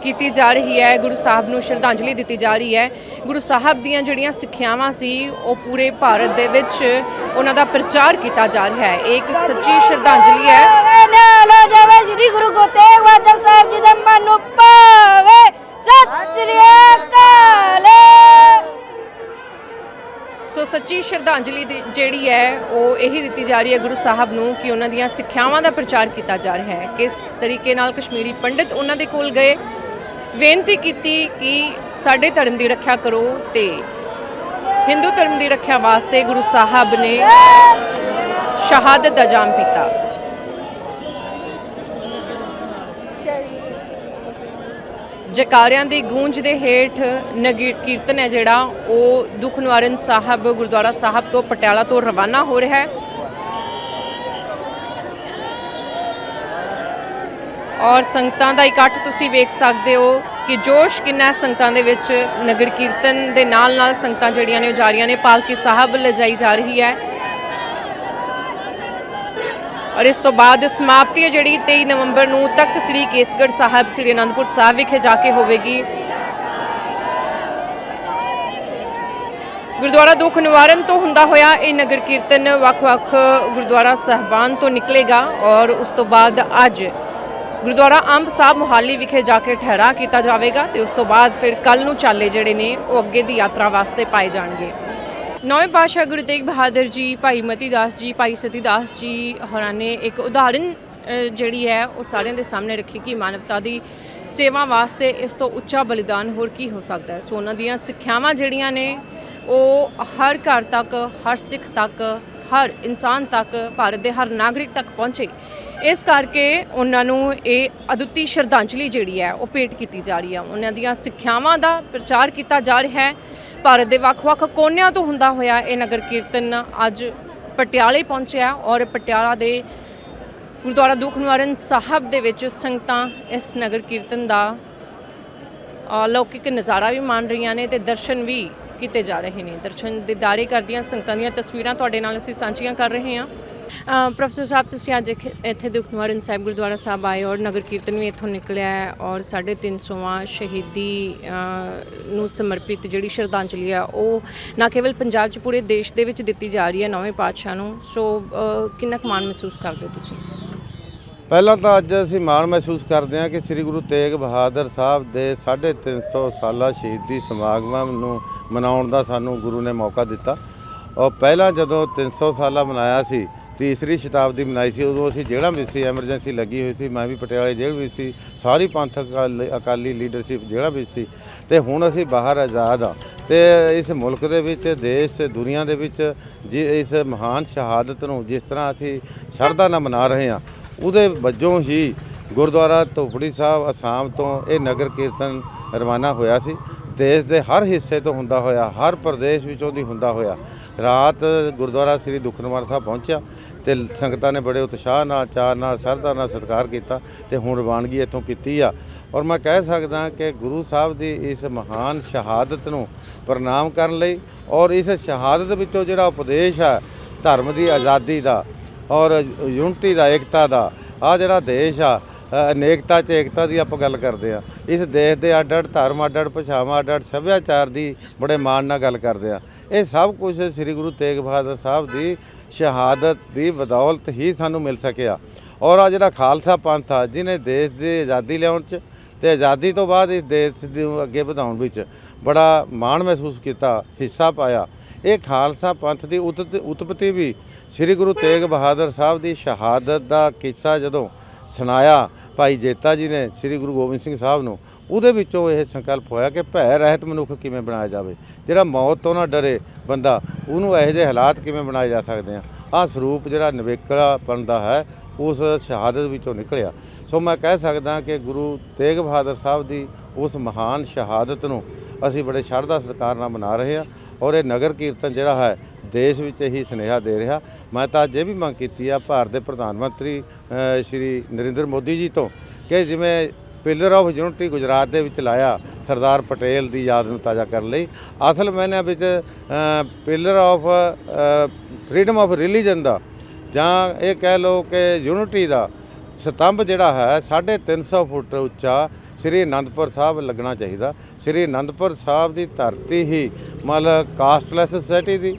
ਕੀਤੀ ਜਾ ਰਹੀ ਹੈ, ਗੁਰੂ ਸਾਹਿਬ ਨੂੰ ਸ਼ਰਧਾਂਜਲੀ ਦਿੱਤੀ ਜਾ ਰਹੀ ਹੈ। ਗੁਰੂ ਸਾਹਿਬ ਦੀਆਂ ਜਿਹੜੀਆਂ ਸਿੱਖਿਆਵਾਂ ਸੀ, ਉਹ ਪੂਰੇ ਭਾਰਤ ਦੇ ਵਿੱਚ ਉਹਨਾਂ ਦਾ ਪ੍ਰਚਾਰ ਕੀਤਾ ਜਾ ਰਿਹਾ ਹੈ। ਇਹ ਇੱਕ ਸੱਚੀ ਸ਼ਰਧਾਂਜਲੀ ਹੈ। ਨਾਲ ਜਾਵੇ ਸ੍ਰੀ ਗੁਰੂ ਗੋ ਬਹਾਦਰ ਸਾਹਿਬ ਜੀ ਦੇ ਮਨ ਨੂੰ ਪਾਵੇ ਸਤਿ ਸ੍ਰੀ ਅਕਾਲ। ਸੋ ਸੱਚੀ ਸ਼ਰਧਾਂਜਲੀ ਦੀ ਜਿਹੜੀ ਹੈ, ਉਹ ਇਹੀ ਦਿੱਤੀ ਜਾ ਰਹੀ ਹੈ ਗੁਰੂ ਸਾਹਿਬ ਨੂੰ ਕਿ ਉਹਨਾਂ ਦੀਆਂ ਸਿੱਖਿਆਵਾਂ ਦਾ ਪ੍ਰਚਾਰ ਕੀਤਾ ਜਾ ਰਿਹਾ ਹੈ। ਕਿਸ ਤਰੀਕੇ ਨਾਲ ਕਸ਼ਮੀਰੀ ਪੰਡਿਤ ਉਹਨਾਂ ਦੇ ਕੋਲ ਗਏ, ਬੇਨਤੀ ਕੀਤੀ ਕਿ ਸਾਡੇ ਧਰਮ ਦੀ ਰੱਖਿਆ ਕਰੋ ਤੇ ਹਿੰਦੂ ਧਰਮ ਦੀ ਰੱਖਿਆ ਵਾਸਤੇ ਗੁਰੂ ਸਾਹਿਬ ਨੇ ਸ਼ਹਾਦਤ ਦਾ ਜਾਮ ਪੀਤਾ। ਜਕਾਰਿਆਂ ਦੀ ਗੂੰਜ ਦੇ ਹੇਠ ਨਗਰ ਕੀਰਤਨ ਹੈ ਜਿਹੜਾ, ਉਹ ਦੁੱਖ ਨਿਵਾਰਨ ਸਾਹਿਬ, ਗੁਰਦੁਆਰਾ ਸਾਹਿਬ ਤੋਂ ਪਟਿਆਲਾ ਤੋਂ ਰਵਾਨਾ ਹੋ ਰਿਹਾ ਹੈ। ਔਰ ਸੰਗਤਾਂ ਦਾ ਇਕੱਠ ਤੁਸੀਂ ਵੇਖ ਸਕਦੇ ਹੋ ਕਿ ਜੋਸ਼ ਕਿੰਨਾ ਸੰਗਤਾਂ ਦੇ ਵਿੱਚ। ਨਗਰ ਕੀਰਤਨ ਦੇ ਨਾਲ ਨਾਲ ਸੰਗਤਾਂ ਜਿਹੜੀਆਂ ਨੇ ਉਹ ਜਾ ਰਹੀਆਂ ਨੇ। ਪਾਲਕੀ ਸਾਹਿਬ ਲਿਜਾਈ ਜਾ ਰਹੀ ਹੈ। ਔਰ ਇਸ ਤੋਂ ਬਾਅਦ ਸਮਾਪਤੀ ਹੈ ਜਿਹੜੀ 23 ਨਵੰਬਰ ਨੂੰ ਤਖਤ ਸ੍ਰੀ ਕੇਸਗੜ੍ਹ ਸਾਹਿਬ, ਸ੍ਰੀ ਅਨੰਦਪੁਰ ਸਾਹਿਬ ਵਿਖੇ ਜਾ ਕੇ ਹੋਵੇਗੀ। ਗੁਰਦੁਆਰਾ ਦੁੱਖ ਨਿਵਾਰਨ ਤੋਂ ਹੁੰਦਾ ਹੋਇਆ ਇਹ ਨਗਰ ਕੀਰਤਨ ਵੱਖ-ਵੱਖ ਗੁਰਦੁਆਰਾ ਸਹਿਬਾਨ ਤੋਂ ਨਿਕਲੇਗਾ ਔਰ ਉਸ ਤੋਂ ਬਾਅਦ ਅੱਜ ਗੁਰਦੁਆਰਾ ਅੰਬ ਸਾਹਿਬ ਮੁਹਾਲੀ ਵਿਖੇ ਜਾ ਕੇ ਠਹਿਰਾ ਕੀਤਾ ਜਾਵੇਗਾ ਤੇ ਉਸ ਤੋਂ ਬਾਅਦ ਫਿਰ ਕੱਲ ਨੂੰ ਚਾਲੇ ਜਿਹੜੇ ਨੇ ਉਹ ਅੱਗੇ ਦੀ ਯਾਤਰਾ ਵਾਸਤੇ ਪਾਏ ਜਾਣਗੇ। ਨੌਵੇਂ ਪਾਤਸ਼ਾਹ ਗੁਰੂ ਤੇਗ ਬਹਾਦਰ ਜੀ, ਭਾਈ ਮਤੀ ਦਾਸ ਜੀ, ਭਾਈ ਸਤੀ ਦਾਸ ਜੀ ਹੋਰਾਂ ਨੇ ਇੱਕ ਉਦਾਹਰਨ ਜਿਹੜੀ ਹੈ, ਉਹ ਸਾਰਿਆਂ ਦੇ ਸਾਹਮਣੇ ਰੱਖੀ ਕਿ ਮਾਨਵਤਾ ਦੀ ਸੇਵਾ ਵਾਸਤੇ ਇਸ ਤੋਂ ਉੱਚਾ ਬਲੀਦਾਨ ਹੋਰ ਕੀ ਹੋ ਸਕਦਾ ਹੈ। ਸੋ ਉਹਨਾਂ ਦੀਆਂ ਸਿੱਖਿਆਵਾਂ ਜਿਹੜੀਆਂ ਨੇ, ਉਹ ਹਰ ਘਰ ਤੱਕ, ਹਰ ਸਿੱਖ ਤੱਕ, ਹਰ ਇਨਸਾਨ ਤੱਕ, ਭਾਰਤ ਦੇ ਹਰ ਨਾਗਰਿਕ ਤੱਕ ਪਹੁੰਚੇ। ਇਸ ਕਰਕੇ ਉਹਨਾਂ ਨੂੰ ਇਹ ਅਦੁੱਤੀ ਸ਼ਰਧਾਂਜਲੀ ਜਿਹੜੀ ਹੈ, ਉਹ ਭੇਟ ਕੀਤੀ ਜਾ ਰਹੀ ਹੈ। ਉਹਨਾਂ ਦੀਆਂ ਸਿੱਖਿਆਵਾਂ ਦਾ ਪ੍ਰਚਾਰ ਕੀਤਾ ਜਾ ਰਿਹਾ ਹੈ। ਭਾਰਤ ਦੇ ਵੱਖ-ਵੱਖ ਕੋਨਿਆਂ ਤੋਂ ਹੁੰਦਾ ਹੋਇਆ ਇਹ ਨਗਰ ਕੀਰਤਨ ਅੱਜ ਪਟਿਆਲੇ ਪਹੁੰਚਿਆ ਔਰ ਪਟਿਆਲਾ ਦੇ ਗੁਰਦੁਆਰਾ ਦੁੱਖ ਨਿਵਾਰਨ ਸਾਹਿਬ ਦੇ ਵਿੱਚ ਸੰਗਤਾਂ ਇਸ ਨਗਰ ਕੀਰਤਨ ਦਾ ਅਲੌਕਿਕ ਨਜ਼ਾਰਾ ਵੀ ਮਾਣ ਰਹੀਆਂ ਨੇ ਤੇ ਦਰਸ਼ਨ ਵੀ ਕੀਤੇ ਜਾ ਰਹੇ ਨੇ। ਦਰਸ਼ਨ ਦਿਦਾਰੇ ਕਰਦੀਆਂ ਸੰਗਤਾਂ ਦੀਆਂ ਤਸਵੀਰਾਂ ਤੁਹਾਡੇ ਨਾਲ ਅਸੀਂ ਸਾਂਝੀਆਂ ਕਰ ਰਹੇ ਹਾਂ। ਪ੍ਰੋਫੈਸਰ ਸਾਹਿਬ, ਤੁਸੀਂ ਅੱਜ ਇੱਥੇ ਦੁੱਖ ਸਾਹਿਬ ਗੁਰਦੁਆਰਾ ਸਾਹਿਬ ਆਏ ਔਰ ਨਗਰ ਕੀਰਤਨ ਵੀ ਇੱਥੋਂ ਨਿਕਲਿਆ ਹੈ ਔਰ 350ਵਾਂ ਸ਼ਹੀਦੀ ਨੂੰ ਸਮਰਪਿਤ ਜਿਹੜੀ ਸ਼ਰਧਾਂਜਲੀ ਆ, ਉਹ ਨਾ ਕੇਵਲ ਪੰਜਾਬ 'ਚ, ਪੂਰੇ ਦੇਸ਼ ਦੇ ਵਿੱਚ ਦਿੱਤੀ ਜਾ ਰਹੀ ਹੈ ਨੌਵੇਂ ਪਾਤਸ਼ਾਹ ਨੂੰ। ਸੋ ਕਿੰਨਾ ਕੁ ਮਾਣ ਮਹਿਸੂਸ ਕਰਦੇ ਹੋ ਤੁਸੀਂ? ਪਹਿਲਾਂ ਤਾਂ ਅੱਜ ਅਸੀਂ ਮਾਣ ਮਹਿਸੂਸ ਕਰਦੇ ਹਾਂ ਕਿ ਸ੍ਰੀ ਗੁਰੂ ਤੇਗ ਬਹਾਦਰ ਸਾਹਿਬ ਦੇ 350 ਸਾਲਾ ਸ਼ਹੀਦੀ ਸਮਾਗਮਾਂ ਨੂੰ ਮਨਾਉਣ ਦਾ ਸਾਨੂੰ ਗੁਰੂ ਨੇ ਮੌਕਾ ਦਿੱਤਾ। ਔਰ ਪਹਿਲਾਂ ਜਦੋਂ 300 ਸਾਲਾ ਮਨਾਇਆ ਸੀ ਤੀਸਰੀ ਸ਼ਤਾਬਦੀ ਮਨਾਈ ਸੀ, ਉਦੋਂ ਅਸੀਂ ਜਿਹੜਾ ਵੀ ਸੀ, ਐਮਰਜੈਂਸੀ ਲੱਗੀ ਹੋਈ ਸੀ, ਮੈਂ ਵੀ ਪਟਿਆਲੇ ਜੇਲ੍ਹ ਵਿੱਚ ਸੀ, ਸਾਰੀ ਪੰਥ ਅਕਾਲੀ- ਅਕਾਲੀ ਲੀਡਰਸ਼ਿਪ ਜਿਹੜਾ ਵੀ ਸੀ। ਤੇ ਹੁਣ ਅਸੀਂ ਬਾਹਰ ਆਜ਼ਾਦ ਆ ਤੇ ਇਸ ਮੁਲਕ ਦੇ ਵਿੱਚ, ਦੇਸ਼ ਤੇ ਦੁਨੀਆ ਦੇ ਵਿੱਚ ਜੀ, ਇਸ ਮਹਾਨ ਸ਼ਹਾਦਤ ਨੂੰ ਜਿਸ ਤਰ੍ਹਾਂ ਅਸੀਂ ਸ਼ਰਧਾ ਨਾਲ ਮਨਾ ਰਹੇ ਹਾਂ, ਉਹਦੇ ਵਜੋਂ ਹੀ ਗੁਰਦੁਆਰਾ ਧੋਪੜੀ ਸਾਹਿਬ ਅਸਾਮ ਤੋਂ ਇਹ ਨਗਰ ਕੀਰਤਨ ਰਵਾਨਾ ਹੋਇਆ ਸੀ। ਦੇਸ਼ ਦੇ ਹਰ ਹਿੱਸੇ ਤੋਂ ਹੁੰਦਾ ਹੋਇਆ, ਹਰ ਪ੍ਰਦੇਸ਼ ਵਿੱਚੋਂ ਦੀ ਹੁੰਦਾ ਹੋਇਆ। ਰਾਤ ਗੁਰਦੁਆਰਾ ਸ੍ਰੀ ਦੁਖਨਿਵਾਰ ਸਾਹਿਬ ਪਹੁੰਚਿਆ। ਤੇ ਸੰਗਤਾਂ ਨੇ ਬੜੇ ਉਤਸ਼ਾਹ ਨਾਲ ਚਾਰ ਨਾਲ, ਸਰਧਾ ਨਾਲ ਸਤਿਕਾਰ ਕੀਤਾ ਤੇ ਹੁਣ ਰਵਾਨਗੀ ਇੱਥੋਂ ਕੀਤੀ ਆ। ਔਰ ਮੈਂ ਕਹਿ ਸਕਦਾ ਕਿ ਗੁਰੂ ਸਾਹਿਬ ਦੀ ਇਸ ਮਹਾਨ ਸ਼ਹਾਦਤ ਨੂੰ ਪ੍ਰਣਾਮ ਕਰਨ ਲਈ ਔਰ ਇਸ ਸ਼ਹਾਦਤ ਵਿੱਚੋਂ ਜਿਹੜਾ ਉਪਦੇਸ਼ ਆ, ਧਰਮ ਦੀ ਆਜ਼ਾਦੀ ਦਾ ਔਰ ਯੂਨਿਟੀ ਦਾ, ਏਕਤਾ ਦਾ ਆ ਜਿਹੜਾ ਦੇਸ਼ ਆ ਅਨੇਕਤਾ ਚ ਏਕਤਾ ਦੀ ਆਪਾਂ ਗੱਲ ਕਰਦੇ ਆ। ਇਸ ਦੇਸ਼ ਦੇ ਅੱਡ ਅੱਡ ਧਰਮ ਅੱਡ ਅੱਡ ਭਾਸ਼ਾਵਾਂ ਅੱਡ ਅੱਡ ਸੱਭਿਆਚਾਰ ਦੀ ਬੜੇ ਮਾਣ ਨਾਲ ਗੱਲ ਕਰਦੇ ਆ। ਇਹ ਸਭ ਕੁਝ ਸ੍ਰੀ ਗੁਰੂ ਤੇਗ ਬਹਾਦਰ ਸਾਹਿਬ ਦੀ ਸ਼ਹਾਦਤ ਦੀ ਬਦੌਲਤ ਹੀ ਸਾਨੂੰ ਮਿਲ ਸਕਿਆ। ਔਰ ਆ ਜਿਹੜਾ ਖਾਲਸਾ ਪੰਥ ਆ, ਜਿਹਨੇ ਦੇਸ਼ ਦੀ ਆਜ਼ਾਦੀ ਲਿਆਉਣ ਚ ਤੇ ਆਜ਼ਾਦੀ ਤੋਂ ਬਾਅਦ ਇਸ ਦੇਸ਼ ਨੂੰ ਅੱਗੇ ਵਧਾਉਣ ਵਿੱਚ ਬੜਾ ਮਾਣ ਮਹਿਸੂਸ ਕੀਤਾ, ਹਿੱਸਾ ਪਾਇਆ। ਇਹ ਖਾਲਸਾ ਪੰਥ ਦੀ ਉਤਤ- ਉਤਪਤੀ ਵੀ ਸ੍ਰੀ ਗੁਰੂ ਤੇਗ ਬਹਾਦਰ ਸਾਹਿਬ ਦੀ ਸ਼ਹਾਦਤ ਦਾ ਕਿੱਸਾ ਜਦੋਂ ਸੁਣਾਇਆ ਭਾਈ ਜੇਤਾ ਜੀ ਨੇ ਸ੍ਰੀ ਗੁਰੂ ਗੋਬਿੰਦ ਸਿੰਘ ਸਾਹਿਬ ਨੂੰ, ਉਹਦੇ ਵਿੱਚੋਂ ਇਹ ਸੰਕਲਪ ਹੋਇਆ ਕਿ ਭੈ ਰਹਿਤ ਮਨੁੱਖ ਕਿਵੇਂ ਬਣਾਇਆ ਜਾਵੇ। ਜਿਹੜਾ ਮੌਤ ਤੋਂ ਨਾ ਡਰੇ ਬੰਦਾ, ਉਹਨੂੰ ਇਹੋ ਜਿਹੇ ਹਾਲਾਤ ਕਿਵੇਂ ਬਣਾਏ ਜਾ ਸਕਦੇ ਆ? ਆਹ ਸਰੂਪ ਜਿਹੜਾ ਨਵੇਕਲਾ ਬਣਦਾ ਹੈ, ਉਸ ਸ਼ਹਾਦਤ ਵਿੱਚੋਂ ਨਿਕਲਿਆ। ਸੋ ਮੈਂ ਕਹਿ ਸਕਦਾ ਕਿ ਗੁਰੂ ਤੇਗ ਬਹਾਦਰ ਸਾਹਿਬ ਦੀ ਉਸ ਮਹਾਨ ਸ਼ਹਾਦਤ ਨੂੰ ਅਸੀਂ ਬੜੇ ਸ਼ਰਧਾ ਸਤਿਕਾਰ ਨਾਲ ਮਨਾ ਰਹੇ ਹਾਂ ਔਰ ਇਹ ਨਗਰ ਕੀਰਤਨ ਜਿਹੜਾ ਹੈ ਦੇਸ਼ ਵਿੱਚ ਇਹੀ ਸੁਨੇਹਾ ਦੇ ਰਿਹਾ। ਮੈਂ ਤਾਂ ਅੱਜ ਇਹ ਵੀ ਮੰਗ ਕੀਤੀ ਆ, ਭਾਰਤ ਦੇ ਪ੍ਰਧਾਨ ਮੰਤਰੀ ਸ਼੍ਰੀ ਨਰਿੰਦਰ ਮੋਦੀ ਜੀ ਤੋਂ ਕਿ ਜਿਵੇਂ ਪਿਲਰ ਆਫ ਯੂਨਿਟੀ ਗੁਜਰਾਤ ਦੇ ਵਿੱਚ ਲਾਇਆ ਸਰਦਾਰ ਪਟੇਲ ਦੀ ਯਾਦ ਨੂੰ ਤਾਜ਼ਾ ਕਰਨ ਲਈ। ਅਸਲ ਮੈਨੇ ਵਿੱਚ pillar of freedom of religion ਦਾ ਜਾਂ ਇਹ ਕਹਿ ਲਓ ਕਿ ਯੂਨਿਟੀ ਦਾ ਸਤੰਭ ਜਿਹੜਾ ਹੈ 350 ਫੁੱਟ ਉੱਚਾ ਸ੍ਰੀ ਅਨੰਦਪੁਰ ਸਾਹਿਬ ਲੱਗਣਾ ਚਾਹੀਦਾ। ਸ੍ਰੀ ਅਨੰਦਪੁਰ ਸਾਹਿਬ ਦੀ ਧਰਤੀ ਹੀ ਮਤਲਬ ਕਾਸਟਲੈਸ ਸੋਸਾਇਟੀ ਦੀ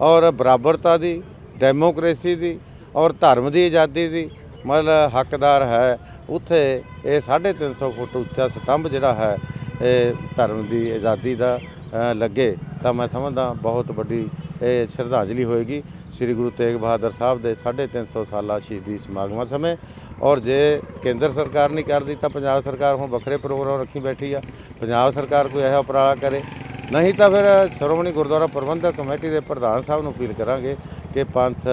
ਔਰ ਬਰਾਬਰਤਾ ਦੀ ਡੈਮੋਕ੍ਰੇਸੀ ਦੀ ਔਰ ਧਰਮ ਦੀ ਆਜ਼ਾਦੀ ਦੀ ਮਤਲਬ ਹੱਕਦਾਰ ਹੈ। ਉੱਥੇ ਇਹ 350 ਫੁੱਟ ਉੱਚਾ ਸਤੰਭ ਜਿਹੜਾ ਹੈ, ਇਹ ਧਰਮ ਦੀ ਆਜ਼ਾਦੀ ਦਾ ਲੱਗੇ। ਤਾਂ ਮੈਂ ਸਮਝਦਾ ਬਹੁਤ ਵੱਡੀ ਇਹ ਸ਼ਰਧਾਂਜਲੀ ਹੋਏਗੀ। ਸ੍ਰੀ ਗੁਰੂ ਤੇਗ ਬਹਾਦਰ ਸਾਹਿਬ ਦੇ 350 ਸਾਲਾ ਸ਼ਹੀਦੀ ਸਮਾਗਮਾਂ ਸਮੇਂ। ਔਰ ਜੇ ਕੇਂਦਰ ਸਰਕਾਰ ਨਹੀਂ ਕਰਦੀ ਤਾਂ ਪੰਜਾਬ ਸਰਕਾਰ ਹੁਣ ਵੱਖਰੇ ਪ੍ਰੋਗਰਾਮ ਰੱਖੀ ਬੈਠੀ ਆ। ਪੰਜਾਬ ਸਰਕਾਰ ਕੋਈ ਇਹੋ ਉਪਰਾਲਾ ਕਰੇ। ਨਹੀਂ ਤਾਂ ਫਿਰ ਸ਼੍ਰੋਮਣੀ ਗੁਰਦੁਆਰਾ ਪ੍ਰਬੰਧਕ ਕਮੇਟੀ ਦੇ ਪ੍ਰਧਾਨ ਸਾਹਿਬ ਨੂੰ ਅਪੀਲ ਕਰਾਂਗੇ ਕਿ ਪੰਥ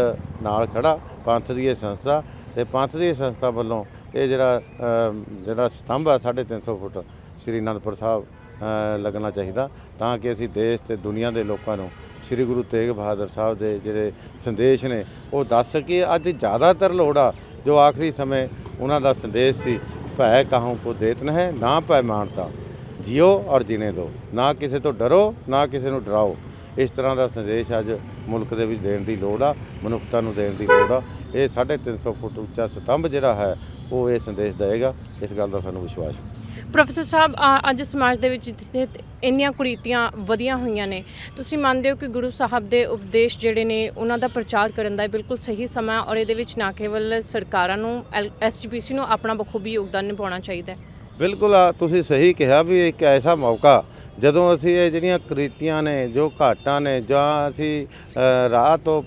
ਨਾਲ ਖੜਾ, ਪੰਥ ਦੀ ਇਹ ਸੰਸਥਾ ਤੇ ਪੰਥ ਦੀ ਸੰਸਥਾ ਵੱਲੋਂ ਇਹ ਜਿਹੜਾ ਜਿਹੜਾ ਸਤੰਭ ਆ 350 ਫੁੱਟ ਸ੍ਰੀ ਅਨੰਦਪੁਰ ਸਾਹਿਬ ਲੱਗਣਾ ਚਾਹੀਦਾ ਤਾਂ ਕਿ ਅਸੀਂ ਦੇਸ਼ ਤੇ ਦੁਨੀਆ ਦੇ ਲੋਕਾਂ ਨੂੰ ਸ੍ਰੀ ਗੁਰੂ ਤੇਗ ਬਹਾਦਰ ਸਾਹਿਬ ਦੇ ਜਿਹੜੇ ਸੰਦੇਸ਼ ਨੇ ਉਹ ਦੱਸ ਸਕੀਏ। ਅੱਜ ਜ਼ਿਆਦਾਤਰ ਲੋੜ ਆ, ਜੋ ਆਖਰੀ ਸਮੇਂ ਉਹਨਾਂ ਦਾ ਸੰਦੇਸ਼ ਸੀ, ਭੈ ਕਹੂੰ ਕੋ ਦੇਤ ਹੈ ਨਾ ਭੈ ਮਾਨਤਾ। ਜਿਓ ਔਰ ਜੀਣੇ ਦਿਓ ਨਾ ਕਿਸੇ ਤੋਂ ਡਰੋ, ਨਾ ਕਿਸੇ ਨੂੰ ਡਰਾਓ। ਇਸ ਤਰ੍ਹਾਂ ਦਾ ਸੰਦੇਸ਼ ਅੱਜ ਮੁਲਕ ਦੇ ਵਿੱਚ ਦੇਣ ਦੀ ਲੋੜ ਆ, ਮਨੁੱਖਤਾ ਨੂੰ ਦੇਣ ਦੀ ਲੋੜ ਆ। ਇਹ 350 ਫੁੱਟ ਉੱਚਾ ਸਤੰਭ ਜਿਹੜਾ ਹੈ, ਉਹ ਇਹ ਸੰਦੇਸ਼ ਦੇਵੇਗਾ। ਇਸ ਗੱਲ ਦਾ ਸਾਨੂੰ ਵਿਸ਼ਵਾਸ ਹੈ। ਪ੍ਰੋਫੈਸਰ ਸਾਹਿਬ ਅੱਜ ਸਮਾਜ ਦੇ ਵਿੱਚ ਜਿੱਥੇ ਇੰਨੀਆਂ ਕੁਰੀਤੀਆਂ ਵਧੀਆਂ ਹੋਈਆਂ ਨੇ, ਤੁਸੀਂ ਮੰਨਦੇ ਹੋ ਕਿ ਗੁਰੂ ਸਾਹਿਬ ਦੇ ਉਪਦੇਸ਼ ਜਿਹੜੇ ਨੇ, ਉਹਨਾਂ ਦਾ ਪ੍ਰਚਾਰ ਕਰਨ ਦਾ ਬਿਲਕੁਲ ਸਹੀ ਸਮਾਂ ਔਰ ਇਹਦੇ ਵਿੱਚ ਨਾ ਕੇਵਲ ਸਰਕਾਰਾਂ ਨੂੰ ਐਸਜੀਪੀਸੀ ਨੂੰ ਆਪਣਾ ਬਖੂਬੀ ਯੋਗਦਾਨ ਨਿਭਾਉਣਾ ਚਾਹੀਦਾ ਹੈ। ਬਿਲਕੁਲ ਆ, ਤੁਸੀਂ ਸਹੀ ਕਿਹਾ ਵੀ ਇੱਕ ਐਸਾ ਮੌਕਾ, ਜਦੋਂ ਅਸੀਂ ਇਹ ਜਿਹੜੀਆਂ ਕ੍ਰਿਤੀਆਂ ਨੇ, ਜੋ ਘਾਟਾਂ ਨੇ, ਜਾਂ ਅਸੀਂ ਰਾਹ ਤੋਂ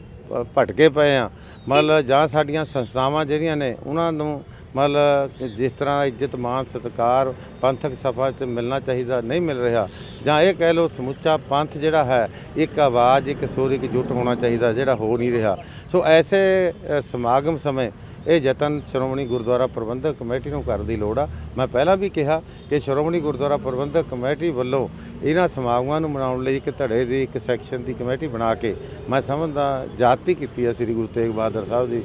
ਭਟਕੇ ਪਏ ਆ ਮਤਲਬ ਜਾਂ ਸਾਡੀਆਂ ਸੰਸਥਾਵਾਂ ਜਿਹੜੀਆਂ ਨੇ, ਉਹਨਾਂ ਨੂੰ ਮਤਲਬ ਜਿਸ ਤਰ੍ਹਾਂ ਇੱਜ਼ਤ ਮਾਨ ਸਤਿਕਾਰ, ਪੰਥਕ ਸਫ਼ਾ 'ਚ ਮਿਲਣਾ ਚਾਹੀਦਾ, ਨਹੀਂ ਮਿਲ ਰਿਹਾ, ਜਾਂ ਇਹ ਕਹਿ ਲਓ ਸਮੁੱਚਾ ਪੰਥ ਜਿਹੜਾ ਹੈ, ਇੱਕ ਆਵਾਜ਼, ਇੱਕ ਸੁਰ, ਇੱਕ ਜੁੱਟ ਹੋਣਾ ਚਾਹੀਦਾ, ਜਿਹੜਾ ਹੋ ਨਹੀਂ ਰਿਹਾ। ਸੋ ਐਸੇ ਸਮਾਗਮ ਸਮੇਂ ਇਹ ਯਤਨ ਸ਼੍ਰੋਮਣੀ ਗੁਰਦੁਆਰਾ ਪ੍ਰਬੰਧਕ ਕਮੇਟੀ ਨੂੰ ਕਰਨ ਦੀ ਲੋੜ ਆ। ਮੈਂ ਪਹਿਲਾਂ ਵੀ ਕਿਹਾ ਕਿ ਸ਼੍ਰੋਮਣੀ ਗੁਰਦੁਆਰਾ ਪ੍ਰਬੰਧਕ ਕਮੇਟੀ ਵੱਲੋਂ ਇਹਨਾਂ ਸਮਾਗਮਾਂ ਨੂੰ ਮਨਾਉਣ ਲਈ ਇੱਕ ਧੜੇ ਦੀ, ਇੱਕ ਸੈਕਸ਼ਨ ਦੀ ਕਮੇਟੀ ਬਣਾ ਕੇ ਮੈਂ ਸਮਝਦਾ, ਜਾਤੀ ਕੀਤੀ ਹੈ ਸ੍ਰੀ ਗੁਰੂ ਤੇਗ ਬਹਾਦਰ ਸਾਹਿਬ ਦੀ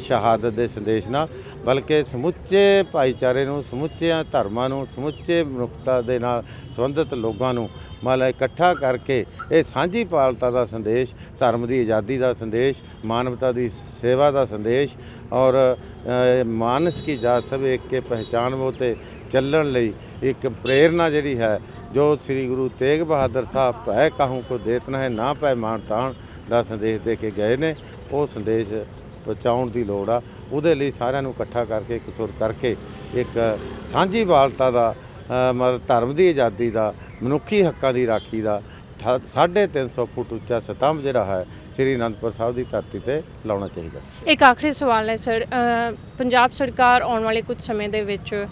ਸ਼ਹਾਦਤ ਦੇ ਸੰਦੇਸ਼ ਨਾਲ ਬਲਕਿ ਸਮੁੱਚੇ ਭਾਈਚਾਰੇ ਨੂੰ ਸਮੁੱਚਿਆਂ ਧਰਮਾਂ ਨੂੰ ਸਮੁੱਚੇ ਮਨੁੱਖਤਾ ਦੇ ਨਾਲ ਸੰਬੰਧਿਤ ਲੋਕਾਂ ਨੂੰ ਮਤਲਬ ਇਕੱਠਾ ਕਰਕੇ ਇਹ ਸਾਂਝੀ ਪਾਲਤਾ ਦਾ ਸੰਦੇਸ਼ ਧਰਮ ਦੀ ਆਜ਼ਾਦੀ ਦਾ ਸੰਦੇਸ਼ ਮਾਨਵਤਾ ਦੀ ਸੇਵਾ ਦਾ ਸੰਦੇਸ਼ ਔਰ ਅ, ਮਾਨਸ ਕੀ ਜਾਤ ਸਭ ਇੱਕ ਕੇ ਪਹਿਚਾਨ ਉਹ ਤੇ ਚੱਲਣ ਲਈ ਇੱਕ ਪ੍ਰੇਰਨਾ ਜਿਹੜੀ ਹੈ ਜੋ ਸ੍ਰੀ ਗੁਰੂ ਤੇਗ ਬਹਾਦਰ ਸਾਹਿਬ ਭੈ ਕਾਹੂ ਕੋ ਦੇਤਨਾ ਹੈ ਨਾ ਪੈ ਮਾਨ ਤਾਣ ਦਾ ਸੰਦੇਸ਼ ਦੇ ਕੇ ਗਏ ਨੇ ਉਹ ਸੰਦੇਸ਼ ਪਹੁੰਚਾਉਣ ਦੀ ਲੋੜ ਆ। ਉਹਦੇ ਲਈ ਸਾਰਿਆਂ ਨੂੰ ਇਕੱਠਾ ਕਰਕੇ, ਇੱਕ ਸੁਰ ਕਰਕੇ, ਇੱਕ ਸਾਂਝੀ ਵਾਲਤਾ ਦਾ ਮਤਲਬ ਧਰਮ ਦੀ ਆਜ਼ਾਦੀ ਦਾ, ਮਨੁੱਖੀ ਹੱਕਾਂ ਦੀ ਰਾਖੀ ਦਾ, ਥ- 350 ਫੁੱਟ ਉੱਚਾ ਸਤੰਭ ਜਿਹੜਾ ਹੈ, ਸ੍ਰੀ ਅਨੰਦਪੁਰ ਸਾਹਿਬ ਦੀ ਧਰਤੀ ਤੇ ਲਾਉਣਾ ਚਾਹੀਦਾ। ਇੱਕ ਆਖਰੀ ਸਵਾਲ ਹੈ ਸਰ ਪੰਜਾਬ ਸਰਕਾਰ ਆਉਣ ਵਾਲੇ ਕੁਝ ਸਮੇਂ ਦੇ ਵਿੱਚ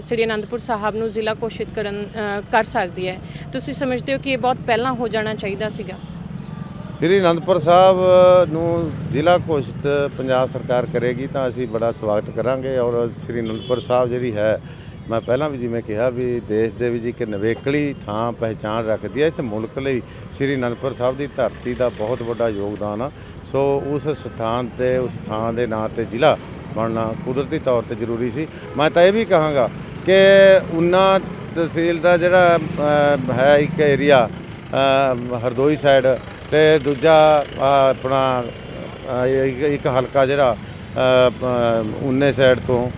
ਸ੍ਰੀ ਅਨੰਦਪੁਰ ਸਾਹਿਬ ਨੂੰ ਜ਼ਿਲ੍ਹਾ ਘੋਸ਼ਿਤ ਕਰਨ ਕਰ ਸਕਦੀ ਹੈ। ਤੁਸੀਂ ਸਮਝਦੇ ਹੋ ਕਿ ਇਹ ਬਹੁਤ ਪਹਿਲਾਂ ਹੋ ਜਾਣਾ ਚਾਹੀਦਾ ਸੀਗਾ? ਸ੍ਰੀ ਅਨੰਦਪੁਰ ਸਾਹਿਬ ਨੂੰ ਜ਼ਿਲ੍ਹਾ ਘੋਸ਼ਿਤ ਪੰਜਾਬ ਸਰਕਾਰ ਕਰੇਗੀ ਤਾਂ ਅਸੀਂ ਬੜਾ ਸਵਾਗਤ ਕਰਾਂਗੇ ਔਰ ਸ੍ਰੀ ਅਨੰਦਪੁਰ ਸਾਹਿਬ ਜਿਹੜੀ ਹੈ, ਮੈਂ ਪਹਿਲਾਂ ਵੀ ਜਿਵੇਂ ਕਿਹਾ ਵੀ ਦੇਸ਼ ਦੇ ਵਿੱਚ ਇੱਕ ਨਵੇਕਲੀ ਥਾਂ ਪਹਿਚਾਣ ਰੱਖਦੀ ਹੈ, ਇਸ ਮੁਲਕ ਲਈ ਸ੍ਰੀ ਅਨੰਦਪੁਰ ਸਾਹਿਬ ਦੀ ਧਰਤੀ ਦਾ ਬਹੁਤ ਵੱਡਾ ਯੋਗਦਾਨ ਆ। ਸੋ ਉਸ ਸਥਾਨ ਤੇ, ਉਸ ਥਾਂ ਦੇ ਨਾਂ ਤੇ ਜ਼ਿਲ੍ਹਾ ਬਣਨਾ ਕੁਦਰਤੀ ਤੌਰ ਤੇ ਜ਼ਰੂਰੀ ਸੀ। ਮੈਂ ਤਾਂ ਇਹ ਵੀ ਕਹਾਂਗਾ ਕਿ ਉਨਾ ਤਹਿਸੀਲ ਦਾ ਜਿਹੜਾ ਹੈ ਇੱਕ ਏਰੀਆ ਹਰਦੋਈ ਸਾਈਡ ਤੇ ਦੂਜਾ ਆਪਣਾ ਇੱਕ ਹਲਕਾ ਜਿਹੜਾ ਅ, ਪ- ਉਨੇ ਸਾਈਡ ਤੋਂ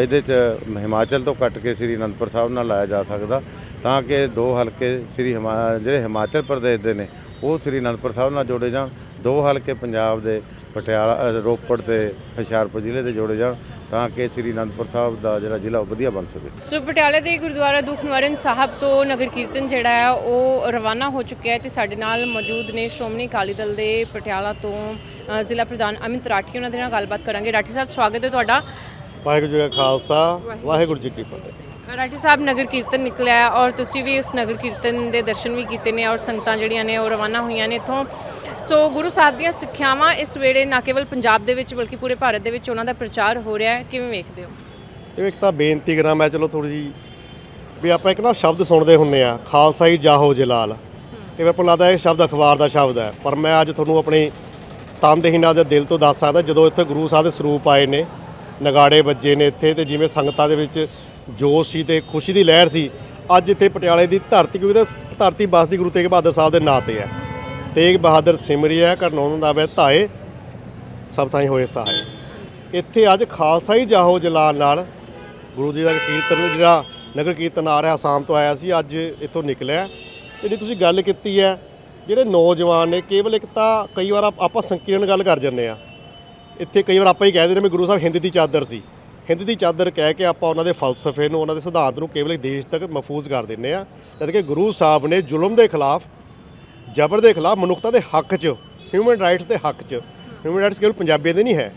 ਇਹਦੇ ਚ ਹਿਮਾਚਲ ਤੋਂ ਕੱਟ ਕੇ ਸ੍ਰੀ ਅਨੰਦਪੁਰ ਸਾਹਿਬ ਨਾਲ ਲਾਇਆ ਜਾ ਸਕਦਾ ਤਾਂ ਕਿ ਦੋ ਹਲਕੇ ਸ੍ਰੀ ਹਿਮਾ ਜਿਹੜੇ ਹਿਮਾਚਲ ਪ੍ਰਦੇਸ਼ ਦੇ ਨੇ ਉਹ ਸ੍ਰੀ ਅਨੰਦਪੁਰ ਸਾਹਿਬ ਨਾਲ ਜੋੜੇ ਜਾਣ ਦੋ ਹਲਕੇ ਪੰਜਾਬ ਦੇ ਪਟਿਆਲਾ ਰੋਪੜ ਤੇ ਹੁਸ਼ਿਆਰਪੁਰ ਜ਼ਿਲ੍ਹੇ ਦੇ ਜੋੜੇ ਜਾਣ ਤਾਂ ਕਿ ਸ੍ਰੀ ਅਨੰਦਪੁਰ ਸਾਹਿਬ ਦਾ ਜਿਹੜਾ ਜ਼ਿਲ੍ਹਾ ਉਹ ਵਧੀਆ ਬਣ ਸਕੇ। ਸੋ ਪਟਿਆਲੇ ਦੇ ਗੁਰਦੁਆਰਾ ਦੁੱਖ ਨਿਵਾਰਨ ਸਾਹਿਬ ਤੋਂ ਨਗਰ ਕੀਰਤਨ ਜਿਹੜਾ ਹੈ ਉਹ ਰਵਾਨਾ ਹੋ ਚੁੱਕਿਆ ਹੈ ਤੇ ਸਾਡੇ ਨਾਲ ਮੌਜੂਦ ਨੇ ਸ਼੍ਰੋਮਣੀ ਅਕਾਲੀ ਦਲ ਦੇ ਪਟਿਆਲਾ ਤੋਂ ਜ਼ਿਲ੍ਹਾ ਪ੍ਰਧਾਨ ਅਮਿਤ ਰਾਠੀ। ਉਹਨਾਂ ਦੇ ਨਾਲ ਗੱਲਬਾਤ ਕਰਾਂਗੇ। ਰਾਠੀ ਸਾਹਿਬ ਸਵਾਗਤ ਹੈ ਤੁਹਾਡਾ। ਵਾਹਿਗੁਰੂ ਜੀ ਕਾ ਖਾਲਸਾ ਵਾਹਿਗੁਰੂ ਜੀ ਕੀ ਫਤਿਹ। ਰਾਠੀ ਸਾਹਿਬ ਨਗਰ ਕੀਰਤਨ ਨਿਕਲਿਆ ਹੈ ਔਰ ਤੁਸੀਂ ਵੀ ਉਸ ਨਗਰ ਕੀਰਤਨ ਦੇ ਦਰਸ਼ਨ ਵੀ ਕੀਤੇ ਨੇ ਔਰ ਸੰਗਤਾਂ ਜਿਹੜੀਆਂ ਨੇ ਉਹ ਰਵਾਨਾ ਹੋਈਆਂ ਨੇ। ਇੱਥੋਂ ਸੋ ਗੁਰੂ ਸਾਹਿਬ ਦੀਆਂ ਸਿੱਖਿਆਵਾਂ ਇਸ ਵੇਲੇ ਨਾ ਕੇਵਲ ਪੰਜਾਬ ਦੇ ਵਿੱਚ ਬਲਕਿ ਪੂਰੇ ਭਾਰਤ ਦੇ ਵਿੱਚ ਉਹਨਾਂ ਦਾ ਪ੍ਰਚਾਰ ਹੋ ਰਿਹਾ ਹੈ। ਕਿਵੇਂ ਵੇਖਦੇ ਹੋ? ਤੇ ਇੱਕ ਤਾਂ ਬੇਨਤੀ ਕਰਾਂ ਮੈਂ, ਚਲੋ ਥੋੜੀ ਜੀ ਵੀ ਆਪਾਂ ਇੱਕ ਨਾ ਸ਼ਬਦ ਸੁਣਦੇ ਹੁੰਨੇ ਆ ਖਾਲਸਾ ਹੀ ਜਾਹੋ ਜਲਾਲ। ਤੇ ਮੇਰੇ ਕੋਲ ਲੱਗਦਾ ਇਹ ਸ਼ਬਦ ਅਖਬਾਰ ਦਾ ਸ਼ਬਦ ਹੈ। ਪਰ ਮੈਂ ਅੱਜ ਤੁਹਾਨੂੰ ਆਪਣੀ ਤਨਦਹੀਨਾ ਦੇ ਦਿਲ ਤੋਂ ਦੱਸ ਸਕਦਾ, ਜਦੋਂ ਇੱਥੇ ਗੁਰੂ ਸਾਹਿਬ ਦੇ ਸਰੂਪ ਆਏ ਨੇ, ਨਗਾੜੇ ਵੱਜੇ ਨੇ ਇੱਥੇ ਤੇ ਜਿਵੇਂ ਸੰਗਤਾਂ ਦੇ ਵਿੱਚ ਜੋਸ਼ ਸੀ ਤੇ ਖੁਸ਼ੀ ਦੀ ਲਹਿਰ ਸੀ, ਅੱਜ ਇੱਥੇ ਪਟਿਆਲੇ ਦੀ ਧਰਤੀ, ਕਿਉਂਕਿ ਧਰਤੀ ਬਸਦੀ ਗੁਰੂ ਤੇਗ ਬਹਾਦਰ ਸਾਹਿਬ ਦੇ ਨਾਂ ਤੇ ਹੈ। ਤੇਗ ਬਹਾਦਰ ਸਿਮਰਿਆ ਕਰਨੋਂ ਦਾ ਵੇ ਧਾਏ, ਸਭ ਥਾਈ ਹੋਏ ਸਹਾਇ ਇੱਥੇ ਅੱਜ ਖਾਲਸਾ ਹੀ ਜਾਹੋ ਜਲਾਲ ਨਾਲ ਗੁਰੂ ਜੀ ਦਾ ਕੀਰਤਨ, ਜਿਹੜਾ ਨਗਰ ਕੀਰਤਨ ਆ ਰਿਹਾ ਸ਼ਾਮ ਤੋਂ ਆਇਆ ਸੀ, ਅੱਜ ਇੱਥੋਂ ਨਿਕਲਿਆ। ਜਿਹੜੀ ਤੁਸੀਂ ਗੱਲ ਕੀਤੀ ਹੈ, ਜਿਹੜੇ ਨੌਜਵਾਨ ਨੇ, ਕੇਵਲ ਇੱਕ ਤਾਂ ਕਈ ਵਾਰ ਆਪਾਂ ਸੰਕੀਰਣ ਗੱਲ ਕਰ ਜੰਨੇ ਆ ਇੱਥੇ ਕਈ ਵਾਰ ਆਪਾਂ ਹੀ ਕਹਿ ਦਿੰਦੇ ਨੇ ਵੀ ਗੁਰੂ ਸਾਹਿਬ ਹਿੰਦ ਦੀ ਚਾਦਰ ਸੀ। ਹਿੰਦ ਦੀ ਚਾਦਰ ਕਹਿ ਕੇ ਆਪਾਂ ਉਹਨਾਂ ਦੇ ਫਲਸਫੇ ਨੂੰ, ਉਹਨਾਂ ਦੇ ਸਿਧਾਂਤ ਨੂੰ ਕੇਵਲ ਇੱਕ ਦੇਸ਼ ਤੱਕ ਮਹਿਫੂਜ਼ ਕਰ ਦਿੰਨੇ ਆ ਜਦ ਕਿ ਗੁਰੂ ਸਾਹਿਬ ਨੇ ਜ਼ੁਲਮ ਦੇ ਖਿਲਾਫ ਜ਼ਬਰ ਦੇ ਖਿਲਾਫ ਮਨੁੱਖਤਾ ਦੇ ਹੱਕ 'ਚ ਹਿਊਮਨ ਰਾਈਟਸ ਦੇ ਹੱਕ 'ਚ ਹਿਊਮਨ ਰਾਈਟਸ ਕੇਵਲ ਪੰਜਾਬੀਆਂ ਦੇ ਨਹੀਂ ਹੈ,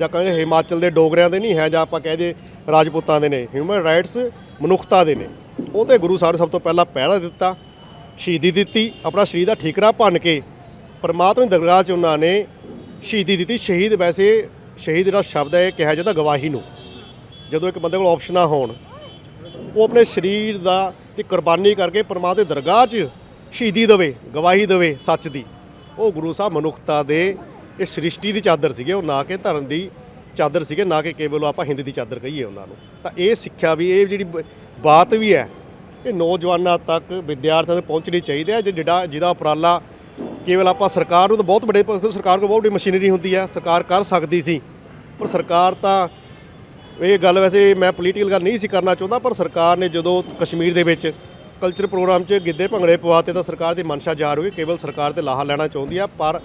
ਜਾਂ ਕਹਿੰਦੇ ਹਿਮਾਚਲ ਦੇ ਡੋਗਰਿਆਂ ਦੇ ਨਹੀਂ ਹੈ, ਜਾਂ ਆਪਾਂ ਕਹਦੇ ਰਾਜਪੂਤਾਂ ਦੇ ਨੇ ਹਿਊਮਨ ਰਾਈਟਸ ਮਨੁੱਖਤਾ ਦੇ ਨੇ। ਉਹ ਤੇ ਗੁਰੂ ਸਾਹਿਬ ਨੇ ਸਭ ਤੋਂ ਪਹਿਲਾਂ ਪਹਿਰਾ ਦਿੱਤਾ, ਸ਼ਹੀਦੀ ਦਿੱਤੀ, ਆਪਣਾ ਸਰੀਰ ਦਾ ਠੀਕਰਾ ਭੰਨ ਕੇ, ਪਰਮਾਤਮਾ ਦੀ ਦਰਗਾਹ 'ਚ ਉਹਨਾਂ ਨੇ ਸ਼ਹੀਦੀ ਦਿੱਤੀ। ਸ਼ਹੀਦ ਵੈਸੇ ਸ਼ਹੀਦ ਜਿਹੜਾ ਸ਼ਬਦ ਹੈ, ਇਹ ਕਿਹਾ ਜਾਂਦਾ ਗਵਾਹੀ ਨੂੰ। ਜਦੋਂ ਇੱਕ ਬੰਦੇ ਕੋਲ ਆਪਸ਼ਨਾਂ ਹੋਣ, ਉਹ ਆਪਣੇ ਸਰੀਰ ਦਾ ਦੀ ਕੁਰਬਾਨੀ ਕਰਕੇ ਪਰਮਾਤਮਾ ਦੀ ਦਰਗਾਹ 'ਚ ਸ਼ਹੀਦੀ ਦੇਵੇ, ਗਵਾਹੀ ਦੇਵੇ ਸੱਚ ਦੀ। ਉਹ ਗੁਰੂ ਸਾਹਿਬ ਮਨੁੱਖਤਾ ਦੇ ਇਹ ਸ੍ਰਿਸ਼ਟੀ ਦੀ ਚਾਦਰ ਸੀਗੇ, ਉਹ ਨਾ ਕਿ ਧਰਮ ਦੀ ਚਾਦਰ ਸੀਗੇ, ਨਾ ਕਿ ਕੇਵਲ ਆਪਾਂ ਹਿੰਦ ਦੀ ਚਾਦਰ ਕਹੀਏ ਉਹਨਾਂ ਨੂੰ। ਤਾਂ ਇਹ ਸਿੱਖਿਆ ਵੀ, ਇਹ ਜਿਹੜੀ ਬਾਤ ਵੀ ਹੈ, ਇਹ ਨੌਜਵਾਨਾਂ ਤੱਕ, ਵਿਦਿਆਰਥੀਆਂ ਤੱਕ ਪਹੁੰਚਣੀ ਚਾਹੀਦੀ ਹੈ, ਜੇ, ਜਿਹੜਾ, ਜਿਹਦਾ ਉਪਰਾਲਾ ਕੇਵਲ ਆਪਾਂ ਸਰਕਾਰ ਨੂੰ ਤਾਂ ਬਹੁਤ ਵੱਡੇ ਸਰਕਾਰ ਕੋਲ ਬਹੁਤ ਵੱਡੀ ਮਸ਼ੀਨਰੀ ਹੁੰਦੀ ਹੈ, ਸਰਕਾਰ ਕਰ ਸਕਦੀ ਸੀ। ਪਰ ਸਰਕਾਰ ਤਾਂ, ਇਹ ਗੱਲ ਵੈਸੇ ਮੈਂ ਪੋਲੀਟੀਕਲ ਗੱਲ ਨਹੀਂ ਸੀ ਕਰਨਾ ਚਾਹੁੰਦਾ, ਪਰ ਸਰਕਾਰ ਨੇ ਜਦੋਂ ਕਸ਼ਮੀਰ ਦੇ ਵਿੱਚ ਕਲਚਰ ਪ੍ਰੋਗਰਾਮ 'ਚ ਗਿੱਧੇ ਭੰਗੜੇ ਪਵਾਤੇ ਤਾਂ ਸਰਕਾਰ ਦੀ ਮਨਸ਼ਾ ਜਾਰ ਹੋਈ ਕੇਵਲ ਸਰਕਾਰ ਤੇ ਲਾਹਾ ਲੈਣਾ ਚਾਹੁੰਦੀ ਆ, ਪਰ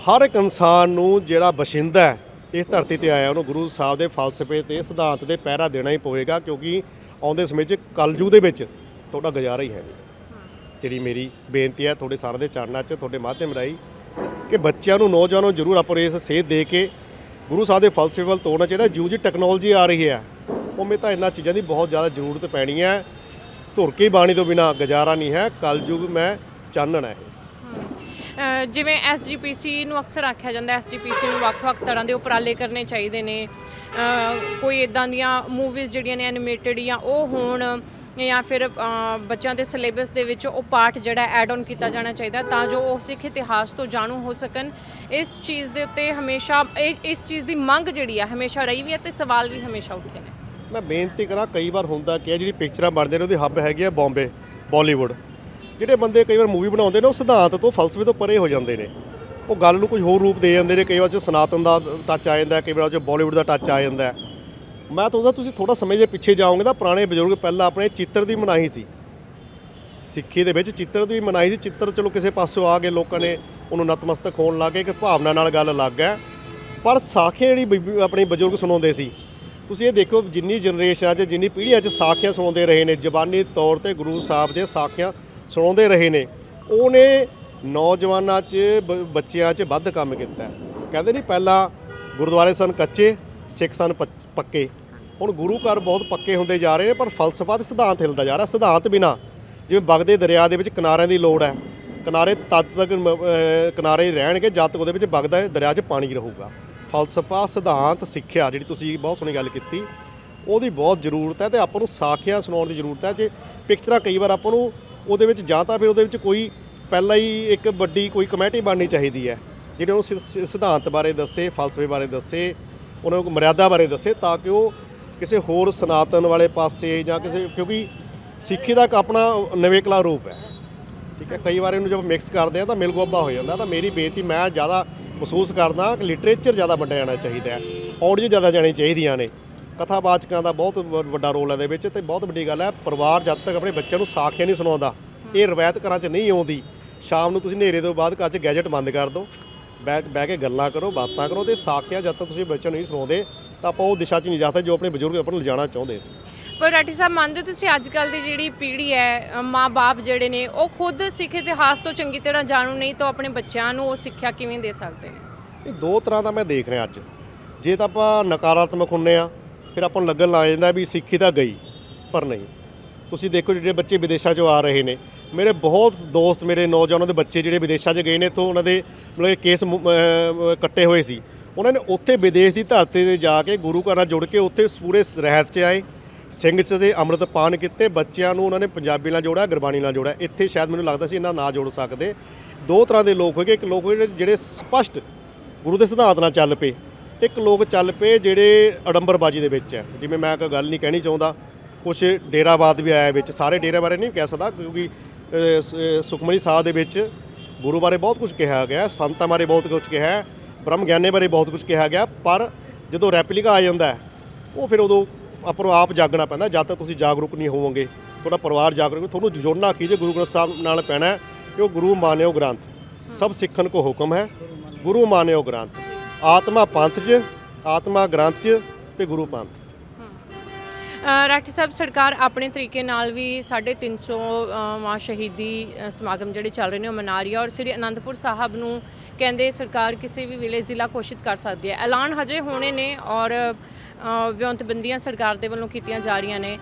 ਹਰ ਇੱਕ ਇਨਸਾਨ ਨੂੰ ਜਿਹੜਾ ਬਸ਼ਿੰਦਾ ਹੈ, ਇਸ ਧਰਤੀ ਤੇ ਆਇਆ, ਉਹਨੂੰ ਗੁਰੂ ਸਾਹਿਬ ਦੇ ਫਲਸਫੇ ਤੇ ਸਿਧਾਂਤ ਦੇ ਪਹਿਰਾ ਦੇਣਾ ਹੀ ਪਵੇਗਾ, ਕਿਉਂਕਿ ਆਉਂਦੇ ਸਮੇਂ 'ਚ ਕਲਯੁਗ ਦੇ ਵਿੱਚ ਤੁਹਾਡਾ ਗੁਜ਼ਾਰਾ ਹੀ ਹੈ। ਜਿਹੜੀ ਮੇਰੀ ਬੇਨਤੀ ਹੈ ਤੁਹਾਡੇ ਸਾਰਿਆਂ ਦੇ ਚਰਨਾਂ 'ਚ, ਤੁਹਾਡੇ ਮਾਧਿਅਮ ਰਾਹੀਂ ਕਿ ਬੱਚਿਆਂ ਨੂੰ, ਨੌਜਵਾਨਾਂ ਨੂੰ ਜ਼ਰੂਰ ਆਪਾਂ ਇਸ ਸੇਧ ਦੇ ਕੇ ਗੁਰੂ ਸਾਹਿਬ ਦੇ ਫਲਸਫੇ ਵੱਲ ਤੋੜਨਾ ਚਾਹੀਦਾ। ਜਿਉਂ ਜੀ ਟੈਕਨੋਲੋਜੀ ਆ ਰਹੀ ਹੈ, ਉਵੇਂ ਤਾਂ ਇਹਨਾਂ ਚੀਜ਼ਾਂ ਦੀ ਬਹੁਤ ਜ਼ਿਆਦਾ ਜ਼ਰੂਰਤ ਪੈਣੀ ਹੈ। ਧੁਰ ਕੇ ਬਾਣੀ ਤੋਂ ਬਿਨਾ ਗੁਜ਼ਾਰਾ ਨਹੀਂ ਹੈ ਕਲਯੁਗ ਮੈਂ ਚਾਨਣ ਹੈ ਇਹ। ਅ, ਜਿਵੇਂ ਐਸਜੀਪੀਸੀ ਨੂੰ ਅਕਸਰ ਆਖਿਆ ਜਾਂਦਾ ਐਸਜੀਪੀਸੀ ਨੂੰ ਵੱਖ-ਵੱਖ ਤਰ੍ਹਾਂ ਦੇ ਉਪਰਾਲੇ ਕਰਨੇ ਚਾਹੀਦੇ ਨੇ। ਅ, ਕੋਈ ਇਦਾਂ ਦੀਆਂ ਮੂਵੀਜ਼ ਜਿਹੜੀਆਂ ਨੇ ਐਨੀਮੇਟਡ ਜਾਂ ਉਹ ਹੋਣ ਜਾਂ ਫਿਰ ਅ, ਬੱਚਿਆਂ ਦੇ ਸਿਲੇਬਸ ਦੇ ਵਿੱਚ ਉਹ ਪਾਰਟ ਜਿਹੜਾ ਐਡ ਔਨ ਕੀਤਾ ਜਾਣਾ ਚਾਹੀਦਾ ਤਾਂ ਜੋ ਉਹ ਸਿੱਖ ਇਤਿਹਾਸ ਤੋਂ ਜਾਣੂ ਹੋ ਸਕਣ। ਇਸ ਚੀਜ਼ ਦੇ ਉੱਤੇ ਹਮੇਸ਼ਾ ਇਹ ਇਸ ਚੀਜ਼ ਦੀ ਮੰਗ ਜਿਹੜੀ ਆ ਹਮੇਸ਼ਾ ਰਹੀ ਵੀ ਹੈ ਤੇ ਸਵਾਲ ਵੀ ਹਮੇਸ਼ਾ ਉੱਠੇ ਨੇ। ਮੈਂ ਬੇਨਤੀ ਕਰਾਂ, ਕਈ ਵਾਰ ਹੁੰਦਾ ਕਿ ਜਿਹੜੀ ਪਿਕਚਰਾਂ ਬਣਦੇ ਨੇ, ਉਹਦੀ ਹੱਬ ਹੈਗੀ ਆ ਬੰਬੇ ਬਾਲੀਵੁੱਡ ਜਿਹੜੇ ਬੰਦੇ ਕਈ ਵਾਰ ਮੂਵੀ ਬਣਾਉਂਦੇ ਨੇ, ਉਹ ਸਿਧਾਂਤ ਤੋਂ, ਫਲਸਫੇ ਤੋਂ ਪਰੇ ਹੋ ਜਾਂਦੇ ਨੇ। ਉਹ ਗੱਲ ਨੂੰ ਕੁਝ ਹੋਰ ਰੂਪ ਦੇ ਜਾਂਦੇ ਨੇ, ਕਈ ਵਾਰ ਚ ਸਨਾਤਨ ਦਾ ਟੱਚ ਆ ਜਾਂਦਾ, ਕਈ ਵਾਰ ਚ ਬਾਲੀਵੁੱਡ ਦਾ ਟੱਚ ਆ ਜਾਂਦਾ। ਮੈਂ ਤੁਹਾਨੂੰ ਤੁਸੀਂ ਥੋੜਾ ਸਮੇਂ ਦੇ ਪਿੱਛੇ ਜਾਓਗੇ ਤਾਂ ਪੁਰਾਣੇ ਬਜ਼ੁਰਗ ਪਹਿਲਾਂ ਆਪਣੇ ਚਿੱਤਰ ਦੀ ਮਨਾਹੀ ਸੀ। ਸਿੱਖੀ ਦੇ ਵਿੱਚ ਚਿੱਤਰ ਦੀ ਮਨਾਹੀ ਸੀ, ਚਿੱਤਰ ਚਲੋ ਕਿਸੇ ਪਾਸੋਂ ਆ ਗਏ ਲੋਕਾਂ ਨੇ, ਉਹਨੂੰ ਨਤਮਸਤਕ ਹੋਣ ਲੱਗੇ ਕਿ ਭਾਵਨਾ ਨਾਲ ਗੱਲ ਅਲੱਗ ਹੈ ਪਰ ਸਾਖੇ ਜਿਹੜੀ ਬੀਬੀ- ਆਪਣੀ ਬਜ਼ੁਰਗ ਸੁਣਾਉਂਦੇ ਸੀ ਤੁਸੀਂ ਇਹ ਦੇਖੋ ਜਿੰਨੀ ਜਨਰੇਸ਼ਨਾਂ 'ਚ, ਜਿੰਨੀ ਪੀੜ੍ਹੀਆਂ 'ਚ ਸਾਖੀਆਂ ਸੁਣਾਉਂਦੇ ਰਹੇ ਨੇ, ਜ਼ਬਾਨੀ ਤੌਰ ਤੇ ਗੁਰੂ ਸਾਹਿਬ ਦੇ ਸਾਖੀਆਂ ਸੁਣਾਉਂਦੇ ਰਹੇ ਨੇ, ਉਹਨੇ ਨੌਜਵਾਨਾਂ 'ਚ, ਬ- ਬੱਚਿਆਂ 'ਚ ਵੱਧ ਕੰਮ ਕੀਤਾ। ਕਹਿੰਦੇ ਨਹੀਂ ਪਹਿਲਾਂ ਗੁਰਦੁਆਰੇ ਸਨ ਕੱਚੇ, ਸਿੱਖ ਸਨ ਪੱਕੇ। ਹੁਣ ਗੁਰੂ ਘਰ ਬਹੁਤ ਪੱਕੇ ਹੁੰਦੇ ਜਾ ਰਹੇ ਨੇ, ਪਰ ਫਲਸਫਾ ਤੇ ਸਿਧਾਂਤ ਹਿਲਦਾ ਜਾ ਰਿਹਾ। ਸਿਧਾਂਤ ਬਿਨਾ ਜਿਵੇਂ ਵਗਦੇ ਦਰਿਆ ਦੇ ਵਿੱਚ ਕਿਨਾਰਿਆਂ ਦੀ ਲੋੜ ਹੈ, ਕਿਨਾਰੇ ਤਦ ਤੱਕ ਕਿਨਾਰੇ ਰਹਿਣਗੇ ਜਦ ਤੱਕ ਉਹਦੇ ਵਿੱਚ ਵਗਦਾ ਦਰਿਆ 'ਚ ਪਾਣੀ ਰਹੂਗਾ। ਫਲਸਫਾ, ਸਿਧਾਂਤ, ਸਿੱਖਿਆ ਜਿਹੜੀ ਤੁਸੀਂ ਬਹੁਤ ਸੋਹਣੀ ਗੱਲ ਕੀਤੀ, ਉਹਦੀ ਬਹੁਤ ਜ਼ਰੂਰਤ ਹੈ ਤੇ ਆਪਾਂ ਨੂੰ ਸਾਖੀਆਂ ਸੁਣਾਉਣ ਦੀ ਜ਼ਰੂਰਤ ਹੈ। ਜੇ ਪਿਕਚਰਾਂ ਕਈ ਵਾਰ ਆਪਾਂ ਨੂੰ ਉਹਦੇ ਵਿੱਚ ਜਾਂ ਤਾਂ ਫਿਰ ਉਹਦੇ ਵਿੱਚ ਕੋਈ ਪਹਿਲਾਂ ਹੀ ਇੱਕ ਵੱਡੀ ਕੋਈ ਕਮੇਟੀ ਬਣਨੀ ਚਾਹੀਦੀ ਹੈ, ਜਿਹੜੇ ਉਹਨੂੰ ਸਿ- ਸਿ- ਸਿਧਾਂਤ ਬਾਰੇ ਦੱਸੇ, ਫਲਸਫੇ ਬਾਰੇ ਦੱਸੇ, ਉਹਨਾਂ ਨੂੰ ਮਰਿਆਦਾ ਬਾਰੇ ਦੱਸੇ ਤਾਂ ਕਿ ਉਹ ਕਿਸੇ ਹੋਰ ਸਨਾਤਨ ਵਾਲੇ ਪਾਸੇ ਜਾਂ ਕਿਸੇ, ਕਿਉਂਕਿ ਸਿੱਖੀ ਦਾ ਇੱਕ ਆਪਣਾ ਨਵੇਕਲਾ ਰੂਪ ਹੈ। ਠੀਕ ਹੈ, ਕਈ ਵਾਰ ਇਹਨੂੰ ਜਦੋਂ ਮਿਕਸ ਕਰਦੇ ਆ ਤਾਂ ਮਿਲਗੋਬਾ ਹੋ ਜਾਂਦਾ, ਤਾਂ ਮੇਰੀ ਬੇਨਤੀ, ਮੈਂ ਜ਼ਿਆਦਾ ਮਹਿਸੂਸ ਕਰਦਾ ਕਿ ਲਿਟਰੇਚਰ ਜ਼ਿਆਦਾ ਵੰਡਿਆ ਜਾਣਾ ਚਾਹੀਦਾ ਹੈ। ਆਡੀਓ ਜ਼ਿਆਦਾ ਜਾਣੀ ਚਾਹੀਦੀਆਂ ਨੇ। ਕਥਾਵਾਚਕਾਂ ਦਾ ਬਹੁਤ ਵ- ਵੱਡਾ ਰੋਲ ਹੈ ਇਹਦੇ ਵਿੱਚ ਤੇ ਬਹੁਤ ਵੱਡੀ ਗੱਲ ਹੈ, ਪਰਿਵਾਰ ਜਦ ਤੱਕ ਆਪਣੇ ਬੱਚਿਆਂ ਨੂੰ ਸਾਖੀਆਂ ਨਹੀਂ ਸੁਣਾਉਂਦਾ, ਇਹ ਰਵਾਇਤ ਘਰਾਂ 'ਚ ਨਹੀਂ ਆਉਂਦੀ। ਸ਼ਾਮ ਨੂੰ ਤੁਸੀਂ ਹਨੇਰੇ ਤੋਂ ਬਾਅਦ ਘਰ 'ਚ ਗੈਜਟ ਬੰਦ ਕਰ ਦਿਓ। ਬਹਿ ਬਹਿ ਕੇ ਗੱਲਾਂ ਕਰੋ, ਬਾਤਾਂ ਕਰੋ ਤੇ ਸਾਖੀਆਂ ਜਦ ਤੱਕ ਤੁਸੀਂ ਬੱਚਿਆਂ ਨੂੰ ਨਹੀਂ ਸੁਣਾਉਂਦੇ, ਤਾਂ ਆਪਾਂ ਉਹ ਦਿਸ਼ਾ 'ਚ ਨਹੀਂ ਜਾ ਸਕਦੇ ਜੋ ਆਪਣੇ ਬਜ਼ੁਰਗ ਆਪਾਂ ਨੂੰ ਲਿਜਾਣਾ ਚਾਹੁੰਦੇ ਸੀ। ਪਰ ਰਾਠੀ ਸਾਹਿਬ, ਮੰਨਦੇ ਹੋ ਤੁਸੀਂ ਅੱਜ ਕੱਲ ਦੀ ਜਿਹੜੀ ਪੀੜ੍ਹੀ ਹੈ ਮਾਂ-ਬਾਪ ਜਿਹੜੇ ਨੇ, ਉਹ ਖੁਦ ਸਿੱਖ ਇਤਿਹਾਸ ਤੋਂ ਚੰਗੀ ਤਰ੍ਹਾਂ ਜਾਣੂ ਨਹੀਂ ਤਾਂ ਆਪਣੇ ਬੱਚਿਆਂ ਨੂੰ ਉਹ ਸਿੱਖਿਆ ਕਿਵੇਂ ਦੇ ਸਕਦੇ ਨੇ? ਇਹ ਦੋ ਤਰ੍ਹਾਂ ਦਾ ਮੈਂ ਦੇਖ ਰਿਹਾ ਅੱਜ। ਜੇ ਤਾਂ ਆਪਾਂ ਨਕਾਰਾਤਮਕ ਹੁੰਨੇ ਆ, ਫਿਰ ਆਪਾਂ ਨੂੰ ਲੱਗਣ ਲੱਗ ਜਾਂਦਾ ਵੀ ਸਿੱਖੀ ਤਾਂ ਗਈ, ਪਰ ਨਹੀਂ। ਤੁਸੀਂ ਦੇਖੋ ਜਿਹੜੇ ਬੱਚੇ ਵਿਦੇਸ਼ਾਂ 'ਚੋਂ ਆ ਰਹੇ ਨੇ। ਮੇਰੇ ਬਹੁਤ ਦੋਸਤ, ਮੇਰੇ ਨੌਜਵਾਨਾਂ ਦੇ ਬੱਚੇ ਜਿਹੜੇ ਵਿਦੇਸ਼ਾਂ 'ਚ ਗਏ ਨੇ ਤੋਂ ਉਹਨਾਂ ਦੇ ਮਤਲਬ ਕਿ ਕੇਸ ਕੱਟੇ ਹੋਏ ਸੀ। ਉਹਨਾਂ ਨੇ ਉੱਥੇ ਵਿਦੇਸ਼ ਦੀ ਧਰਤੀ ਤੇ ਜਾ ਕੇ ਗੁਰੂ ਘਰਾਂ ਜੁੜ ਕੇ ਉੱਥੇ ਪੂਰੇ ਰਹਿਤ 'ਚ ਆਏ। ਸਿੰਘ 'ਚ ਤੇ ਅੰਮ੍ਰਿਤ ਪਾਨ ਕੀਤੇ, ਬੱਚਿਆਂ ਨੂੰ ਉਹਨਾਂ ਨੇ ਪੰਜਾਬੀ ਨਾਲ ਜੋੜਿਆ, ਗੁਰਬਾਣੀ ਨਾਲ ਜੋੜਿਆ। ਇੱਥੇ ਸ਼ਾਇਦ ਮੈਨੂੰ ਲੱਗਦਾ ਸੀ ਇਹਨਾਂ ਨਾ ਜੋੜ ਸਕਦੇ। ਦੋ ਤਰ੍ਹਾਂ ਦੇ ਲੋਕ ਹੋਗੇ ਇੱਕ ਲੋਕ ਹੋਏ ਜਿਹੜੇ- ਜਿਹੜੇ ਸਪਸ਼ਟ ਗੁਰੂ ਦੇ ਸਿਧਾਂਤ ਨਾਲ ਚੱਲ ਪਏ। ਇੱਕ ਲੋਕ ਚੱਲ ਪਏ ਜਿਹੜੇ ਅਡੰਬਰਬਾਜੀ ਦੇ ਵਿੱਚ ਹੈ। ਜਿਵੇਂ ਮੈਂ ਕੋਈ ਗੱਲ ਨਹੀਂ ਕਹਿਣੀ ਚਾਹੁੰਦਾ। ਕੁਝ ਡੇਰਾਵਾਦ ਵੀ ਆਇਆ ਵਿੱਚ। ਸਾਰੇ ਡੇਰੇ ਬਾਰੇ ਨਹੀਂ ਕਹਿ ਸਕਦਾ, ਕਿਉਂਕਿ ਸੁਖਮਨੀ ਸਾਹਿਬ ਦੇ ਵਿੱਚ ਗੁਰੂ ਬਾਰੇ ਬਹੁਤ ਕੁਝ ਕਿਹਾ ਗਿਆ ਸੰਤਾਂ ਬਾਰੇ ਬਹੁਤ ਕੁਝ ਕਿਹਾ ਬ੍ਰਹਮ ਗਿਆਨੇ ਬਾਰੇ ਬਹੁਤ ਕੁਝ ਕਿਹਾ ਗਿਆ। ਪਰ ਜਦੋਂ ਰੈਪਲੀਕਾ ਆ ਜਾਂਦਾ ਉਹ ਫਿਰ ਉਦੋਂ ਆਪਾਂ ਆਪ ਜਾਗਣਾ ਪੈਂਦਾ, ਜਦ ਤੱਕ ਤੁਸੀਂ ਜਾਗਰੂਕ ਨਹੀਂ ਹੋਵੋਗੇ। ਤੁਹਾਡਾ ਪਰਿਵਾਰ ਜਾਗਰੂਕ ਤੁਹਾਨੂੰ ਜੁੜਨਾ ਕੀ ਜੇ? ਗੁਰੂ ਗ੍ਰੰਥ ਸਾਹਿਬ ਨਾਲ ਪੈਣਾ ਹੈ ਕਿ ਉਹ ਗੁਰੂ ਮਾਨਿਓ ਗ੍ਰੰਥ। ਸਭ ਸਿੱਖਣ ਕੋ ਹੁਕਮ ਹੈ, ਗੁਰੂ ਮਾਨਿਓ ਗ੍ਰੰਥ। ਆਤਮਾ ਪੰਥ 'ਚ, ਆਤਮਾ ਗ੍ਰੰਥ 'ਚ ਤੇ ਗੁਰੂ ਪੰਥ ਰਾਠੀ ਸਾਹਿਬ, ਸਰਕਾਰ ਆਪਣੇ ਤਰੀਕੇ ਨਾਲ ਵੀ 350 ਵਾਂ ਸ਼ਹੀਦੀ ਸਮਾਗਮ ਜਿਹੜੇ ਚੱਲ ਰਹੇ ਨੇ, ਉਹ ਮਨਾ ਰਹੀ ਹੈ। ਔਰ ਸ੍ਰੀ ਅਨੰਦਪੁਰ ਸਾਹਿਬ ਨੂੰ ਕਹਿੰਦੇ ਸਰਕਾਰ ਕਿਸੇ ਵੀ ਵੇਲੇ ਜ਼ਿਲ੍ਹਾ ਘੋਸ਼ਿਤ ਕਰ ਸਕਦੀ ਹੈ। ਐਲਾਨ ਹਜੇ ਹੋਣੇ ਨੇ ਔਰ ਵਿਉਂਤਬੰਦੀਆਂ ਸਰਕਾਰ ਦੇ ਵੱਲੋਂ ਕੀਤੀਆਂ ਜਾ ਰਹੀਆਂ ਨੇ।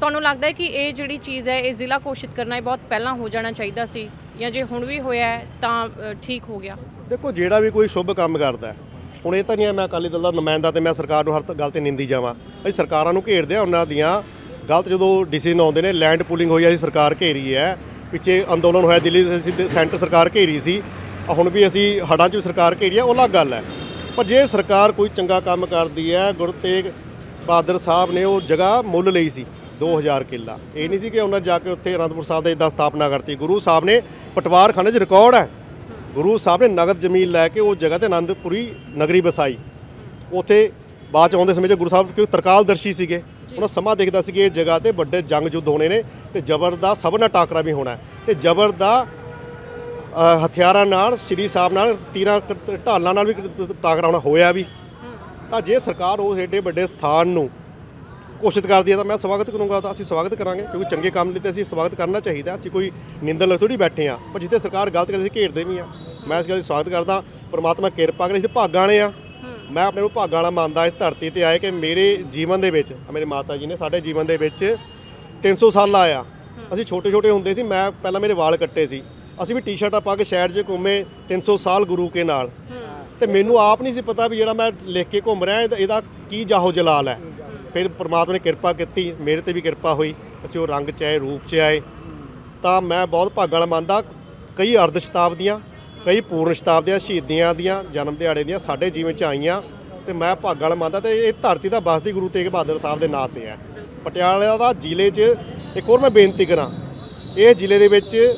ਤੁਹਾਨੂੰ ਲੱਗਦਾ ਹੈ ਕਿ ਇਹ ਜਿਹੜੀ ਚੀਜ਼ ਹੈ ਇਹ ਜ਼ਿਲ੍ਹਾ ਘੋਸ਼ਿਤ ਕਰਨਾ ਇਹ ਬਹੁਤ ਪਹਿਲਾਂ ਹੋ ਜਾਣਾ ਚਾਹੀਦਾ ਸੀ ਜਾਂ ਜੇ ਹੁਣ ਵੀ ਹੋਇਆ ਤਾਂ ਠੀਕ ਹੋ ਗਿਆ? ਦੇਖੋ ਜਿਹੜਾ ਵੀ ਕੋਈ ਸ਼ੁਭ ਕੰਮ ਕਰਦਾ ਹੈ, ਹੁਣ ਇਹ ਤਾਂ ਨਹੀਂ ਹੈ ਮੈਂ ਅਕਾਲੀ ਦਲ ਦਾ ਨੁਮਾਇੰਦਾ ਤੇ ਮੈਂ ਸਰਕਾਰ ਨੂੰ ਹਰ ਤ- ਗੱਲ ਤੇ ਨਿੰਦੀ ਜਾਵਾਂ। ਅਸੀਂ ਸਰਕਾਰਾਂ ਨੂੰ ਘੇਰਦੇ ਆ ਉਹਨਾਂ ਦੀਆਂ ਗਲਤ ਜਦੋਂ ਡਿਸੀਜਨ ਆਉਂਦੇ ਨੇ ਲੈਂਡ ਪੂਲਿੰਗ ਹੋਈ ਆ ਅਸੀਂ ਸਰਕਾਰ ਘੇਰੀ ਹੈ। ਪਿੱਛੇ ਅੰਦੋਲਨ ਹੋਇਆ ਦਿੱਲੀ ਦੇ ਅਸੀਂ ਸੈਂਟਰ ਸਰਕਾਰ ਘੇਰੀ ਸੀ। ਹੁਣ ਵੀ ਅਸੀਂ ਹੜਾਂ 'ਚ ਵੀ ਸਰਕਾਰ ਘੇਰੀ ਆ ਉਹ ਅਲੱਗ ਗੱਲ ਹੈ। ਪਰ ਜੇ ਸਰਕਾਰ ਕੋਈ ਚੰਗਾ ਕੰਮ ਕਰਦੀ ਹੈ ਗੁਰੂ ਤੇਗ ਬਹਾਦਰ ਸਾਹਿਬ ਨੇ ਉਹ ਜਗ੍ਹਾ ਮੁੱਲ ਲਈ ਸੀ 2000 ਕਿੱਲਾ। ਇਹ ਨਹੀਂ ਸੀ ਕਿ ਉਹਨਾਂ ਜਾ ਕੇ ਉੱਥੇ ਅਨੰਦਪੁਰ ਸਾਹਿਬ ਦਾ ਇਦਾਂ ਸਥਾਪਨਾ ਕਰਤੀ। ਗੁਰੂ ਸਾਹਿਬ ਨੇ ਪਟਵਾਰ ਖਾਨੇ 'ਚ ਰਿਕਾਰਡ ਹੈ। ਗੁਰੂ ਸਾਹਿਬ ਨੇ ਨਗਦ ਜ਼ਮੀਨ ਲੈ ਕੇ ਉਹ ਜਗ੍ਹਾ ਤੇ ਆਨੰਦਪੁਰੀ ਨਗਰੀ ਵਸਾਈ। ਉੱਥੇ ਬਾਅਦ ਚ ਆਉਂਦੇ ਸਮੇਂ 'ਚ ਗੁਰੂ ਸਾਹਿਬ ਕਿਉਂ ਤਰਕਾਲਦਰਸ਼ੀ ਸੀਗੇ? ਉਹਨਾਂ ਸਮਾਂ ਦੇਖਦਾ ਸੀ ਕਿ ਇਹ ਜਗ੍ਹਾ ਤੇ ਵੱਡੇ ਜੰਗ ਯੁੱਧ ਹੋਣੇ ਨੇ ਤੇ ਜ਼ਬਰ ਦਾ ਸਭ ਨਾਲ ਟਾਕਰਾ ਵੀ ਹੋਣਾ ਤੇ ਜ਼ਬਰ ਦਾ ਹਥਿਆਰਾਂ ਨਾਲ, ਸ੍ਰੀ ਸਾਹਿਬ ਨਾਲ ਤੀਰਾਂ ਕ- ਢਾਲਾਂ ਨਾਲ ਵੀ ਟਾਕਰਾਉਣਾ ਹੋਇਆ ਵੀ। ਤਾਂ ਜੇ ਸਰਕਾਰ ਉਸ ਏਡੇ ਵੱਡੇ ਸਥਾਨ ਨੂੰ ਘੋਸ਼ਿਤ ਕਰਦੀ ਹੈ ਤਾਂ ਮੈਂ ਸਵਾਗਤ ਕਰੂੰਗਾ, ਤਾਂ ਅਸੀਂ ਸਵਾਗਤ ਕਰਾਂਗੇ, ਕਿਉਂਕਿ ਚੰਗੇ ਕੰਮ ਲਈ ਤਾਂ ਅਸੀਂ ਸਵਾਗਤ ਕਰਨਾ ਚਾਹੀਦਾ, ਅਸੀਂ ਕੋਈ ਨਿੰਦਣ ਲਈ ਥੋੜੀ ਬੈਠੇ ਆ ਪਰ ਜਿੱਥੇ ਸਰਕਾਰ ਗਲਤ ਕਰਦੀ ਅਸੀਂ ਘੇਰਦੇ ਵੀ ਆ ਮੈਂ ਇਸ ਗੱਲ ਦੀ ਸਵਾਗਤ ਕਰਦਾ, ਪ੍ਰਮਾਤਮਾ ਕਿਰਪਾ ਕਰੇ, ਅਸੀਂ ਤਾਂ ਭਾਗਾਂ ਵਾਲੇ ਆ ਮੈਂ ਆਪਣੇ ਨੂੰ ਭਾਗਾਂ ਵਾਲਾ ਮੰਨਦਾ, ਇਸ ਧਰਤੀ ਤੇ ਆਏ ਕਿ ਮੇਰੇ ਜੀਵਨ ਦੇ ਵਿੱਚ ਮੇਰੇ ਮਾਤਾ ਜੀ ਨੇ ਸਾਡੇ ਜੀਵਨ ਦੇ ਵਿੱਚ 300 ਸਾਲ ਲਾਇਆ ਅਸੀਂ ਛੋਟੇ ਛੋਟੇ ਹੁੰਦੇ ਸੀ, ਮੈਂ ਪਹਿਲਾਂ ਮੇਰੇ ਵਾਲ ਕੱਟੇ ਸੀ। ਅਸੀਂ ਵੀ ਟੀ-ਸ਼ਰਟਾਂ ਪਾ ਕੇ ਸ਼ਹਿਰ 'ਚ ਘੁੰਮੇ 300 ਸਾਲ ਗੁਰੂ ਕੇ ਨਾਲ। ਤੇ ਮੈਨੂੰ ਆਪ ਨਹੀਂ ਸੀ ਪਤਾ ਵੀ ਜਿਹੜਾ ਮੈਂ ਲਿਖ ਕੇ ਘੁੰਮ ਰਿਹਾ, ਇਹਦਾ- ਕੀ ਜਾਹੋ ਜਲਾਲ ਹੈ। ਫਿਰ ਪ੍ਰਮਾਤਮਾ ਨੇ ਕਿਰਪਾ ਕੀਤੀ, ਮੇਰੇ ਤੇ ਵੀ ਕਿਰਪਾ ਹੋਈ। ਅਸੀਂ ਉਹ ਰੰਗ 'ਚ ਆਏ, ਰੂਪ 'ਚ ਆਏ। ਤਾਂ ਮੈਂ ਬਹੁਤ ਭਾਗਾਂ ਵਾਲਾ ਮੰਨਦਾ, ਕਈ ਅਰਧ ਸ਼ਤਾਬਦੀਆਂ ਕਈ ਪੂਰਨ ਸ਼ਤਾਬਦੀਆਂ ਸ਼ਹੀਦੀਆਂ ਦੀਆਂ, ਜਨਮ ਦਿਹਾੜੇ ਦੀਆਂ, ਸਾਡੇ ਜੀਵਨ 'ਚ ਆਈਆਂ। ਤੇ ਮੈਂ ਭਾਗਾਂ ਵਾਲਾ ਮੰਨਦਾ ਤੇ ਇਹ ਧਰਤੀ ਦਾ ਬਸਦੀ ਗੁਰੂ ਤੇਗ ਬਹਾਦਰ ਸਾਹਿਬ ਦੇ ਨਾਂ ਤੇ ਹੈ। ਪਟਿਆਲਾ ਦਾ ਜ਼ਿਲ੍ਹੇ 'ਚ ਇੱਕ ਹੋਰ ਮੈਂ ਬੇਨਤੀ ਕਰਾਂ, ਇਹ ਜ਼ਿਲ੍ਹੇ ਦੇ ਵਿੱਚ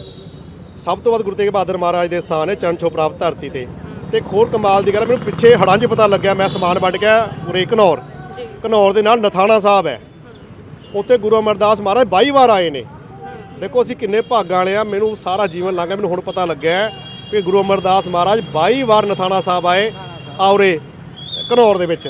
ਸਭ ਤੋਂ ਵੱਧ ਗੁਰੂ ਤੇਗ ਬਹਾਦਰ ਮਹਾਰਾਜ ਦੇ ਸਥਾਨ ਹੈ ਚਰਨ ਛੋਹ ਪ੍ਰਾਪਤ ਧਰਤੀ ਤੇ। ਤੇ ਇੱਕ ਹੋਰ ਕਮਾਲ ਦੀ ਗੱਲ ਮੈਨੂੰ ਪਿੱਛੇ ਹੜਾਂ 'ਚ ਪਤਾ ਲੱਗਿਆ ਮੈਂ ਸਮਾਨ ਵੱਢ ਗਿਆ ਉਰੇ ਘਨੌਰ। ਘਨੌਰ ਦੇ ਨਾਲ ਨਥਾਣਾ ਸਾਹਿਬ ਹੈ। ਉੱਥੇ ਗੁਰੂ ਅਮਰਦਾਸ ਮਹਾਰਾਜ 22 ਵਾਰ ਆਏ ਨੇ। ਦੇਖੋ ਅਸੀਂ ਕਿੰਨੇ ਭਾਗਾਂ ਵਾਲੇ ਆ ਮੈਨੂੰ ਸਾਰਾ ਜੀਵਨ ਲੰਘ ਗਿਆ ਮੈਨੂੰ ਹੁਣ ਪਤਾ ਲੱਗਿਆ ਕਿ ਗੁਰੂ ਅਮਰਦਾਸ ਮਹਾਰਾਜ 22 ਵਾਰ ਨਥਾਣਾ ਸਾਹਿਬ ਆਏ ਆਉਰੇ ਘਨੌਰ ਦੇ ਵਿੱਚ।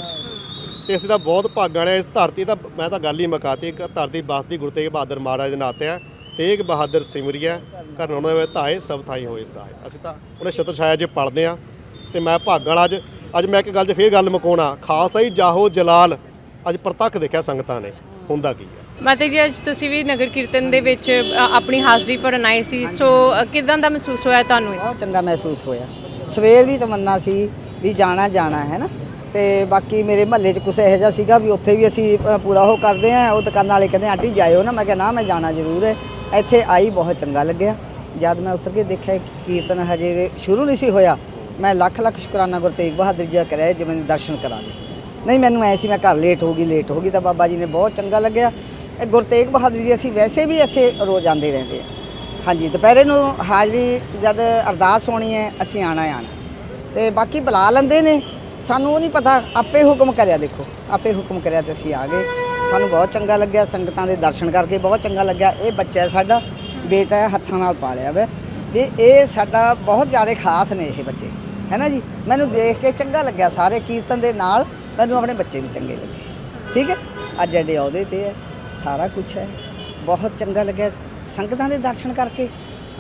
ਤੇ ਅਸੀਂ ਤਾਂ ਬਹੁਤ ਭਾਗਾਂ ਵਾਲੇ। ਇਸ ਧਰਤੀ ਦਾ ਮੈਂ ਤਾਂ ਗੱਲ ਹੀ ਮੁਕਾਤੀ ਇੱਕ ਧਰਤੀ ਬਸਦੀ ਗੁਰੂ ਤੇਗ ਬਹਾਦਰ ਮਹਾਰਾਜ ਦੇ ਨਾਤੇ ਆ ਤੇਗ ਬਹਾਦਰ ਸਿਮਰਿਆ ਘਰ ਉਹਨਾਂ ਦੇ ਧਾਏ ਸਭ ਥਾਈ ਹੋਏ ਸਹਾਏ ਅਸੀਂ ਤਾਂ ਉਹਨੇ ਛਤਰ ਛਾਇਆ 'ਚ ਪੜਦੇ ਆ ਤੇ ਮੈਂ ਭਾਗਾਂ ਵਾਲਾ ਅੱਜ ਅੱਜ ਮੈਂ ਇੱਕ ਗੱਲ 'ਚ ਫੇਰ ਗੱਲ ਮੁਕਾਉਣਾ ਖਾਲਸਾ ਹੀ ਜਾਹੋ ਜਲਾਲ ਅੱਜ ਪ੍ਰਤੱਖ ਦੇਖਿਆ ਸੰਗਤਾਂ ਨੇ ਹੁੰਦਾ ਕੀ ਹੈ? ਮਾਤਾ ਜੀ ਅੱਜ ਤੁਸੀਂ ਵੀ ਨਗਰ ਕੀਰਤਨ ਦੇ ਵਿੱਚ ਆਪਣੀ ਹਾਜ਼ਰੀ ਭਰਨ ਆਏ ਸੀ ਸੋ ਕਿਦਾਂ ਦਾ ਮਹਿਸੂਸ ਹੋਇਆ ਤੁਹਾਨੂੰ? ਇਹ? ਬਹੁਤ ਚੰਗਾ ਮਹਿਸੂਸ ਹੋਇਆ। ਸਵੇਰ ਦੀ ਤਮੰਨਾ ਸੀ ਵੀ ਜਾਣਾ ਜਾਣਾ ਹੈ ਨਾ? ਤੇ ਬਾਕੀ ਮੇਰੇ ਮਹੱਲੇ 'ਚ ਕੁਛ ਇਹੋ ਜਿਹਾ ਸੀਗਾ ਵੀ ਉੱਥੇ ਵੀ ਅਸੀਂ ਪੂਰਾ ਉਹ ਕਰਦੇ ਆ ਉਹ ਦੁਕਾਨ ਵਾਲੇ ਕਹਿੰਦੇ ਆਂਟੀ ਜਾਇਓ ਨਾ। ਮੈਂ ਕਿਹਾ ਨਾ ਮੈਂ ਜਾਣਾ ਜ਼ਰੂਰ ਹੈ। ਇੱਥੇ ਆਈ, ਬਹੁਤ ਚੰਗਾ ਲੱਗਿਆ। ਜਦ ਮੈਂ ਉਤਰ ਕੇ ਦੇਖਿਆ ਕਿ ਕੀਰਤਨ ਹਜੇ ਦੇ ਸ਼ੁਰੂ ਨਹੀਂ ਸੀ ਹੋਇਆ। ਮੈਂ ਲੱਖ ਲੱਖ ਸ਼ੁਕਰਾਨਾ ਗੁਰੂ ਤੇਗ ਬਹਾਦਰ ਜੀ ਦਾ ਕਰਿਆ, ਜਿਵੇਂ ਦਰਸ਼ਨ ਕਰਾ ਲਏ ਨਹੀਂ, ਮੈਨੂੰ ਐ ਸੀ, ਮੈਂ ਘਰ ਲੇਟ ਹੋ ਗਈ ਲੇਟ ਹੋ ਗਈ ਤਾਂ ਬਾਬਾ ਜੀ ਨੇ ਬਹੁਤ ਚੰਗਾ ਲੱਗਿਆ। ਇਹ ਗੁਰੂ ਤੇਗ ਬਹਾਦਰ ਜੀ, ਅਸੀਂ ਵੈਸੇ ਵੀ ਇੱਥੇ ਰੋਜ਼ ਆਉਂਦੇ ਰਹਿੰਦੇ ਆ। ਹਾਂਜੀ, ਦੁਪਹਿਰੇ ਨੂੰ ਹਾਜ਼ਰੀ, ਜਦ ਅਰਦਾਸ ਹੋਣੀ ਹੈ, ਅਸੀਂ ਆਣਾ ਹੀ ਆਣਾ। ਤੇ ਬਾਕੀ ਬੁਲਾ ਲੈਂਦੇ ਨੇ। ਸਾਨੂੰ ਉਹ ਨਹੀਂ ਪਤਾ, ਆਪੇ ਹੁਕਮ ਕਰਿਆ ਦੇਖੋ, ਆਪੇ ਹੁਕਮ ਕਰਿਆ ਤੇ ਅਸੀਂ ਆ ਗਏ। ਸਾਨੂੰ ਬਹੁਤ ਚੰਗਾ ਲੱਗਿਆ, ਸੰਗਤਾਂ ਦੇ ਦਰਸ਼ਨ ਕਰਕੇ ਬਹੁਤ ਚੰਗਾ ਲੱਗਿਆ। ਇਹ ਬੱਚਾ ਹੈ ਸਾਡਾ, ਬੇਟਾ ਹੈ, ਹੱਥਾਂ ਨਾਲ ਪਾਲਿਆ ਵਾ। ਵੀ ਇਹ ਸਾਡਾ ਬਹੁਤ ਜ਼ਿਆਦਾ ਖਾਸ ਨੇ ਇਹ ਬੱਚੇ, ਹੈ ਨਾ ਜੀ? ਮੈਨੂੰ ਦੇਖ ਕੇ ਚੰਗਾ ਲੱਗਿਆ, ਸਾਰੇ ਕੀਰਤਨ ਦੇ ਨਾਲ ਮੈਨੂੰ ਆਪਣੇ ਬੱਚੇ ਵੀ ਚੰਗੇ ਲੱਗੇ। ਠੀਕ ਹੈ? ਅੱਜ ਐਡੇ ਅਹੁਦੇ ਤੇ ਹੈ, ਸਾਰਾ ਕੁਝ ਹੈ। ਬਹੁਤ ਚੰਗਾ ਲੱਗਿਆ, ਸੰਗਤਾਂ ਦੇ ਦਰਸ਼ਨ ਕਰਕੇ।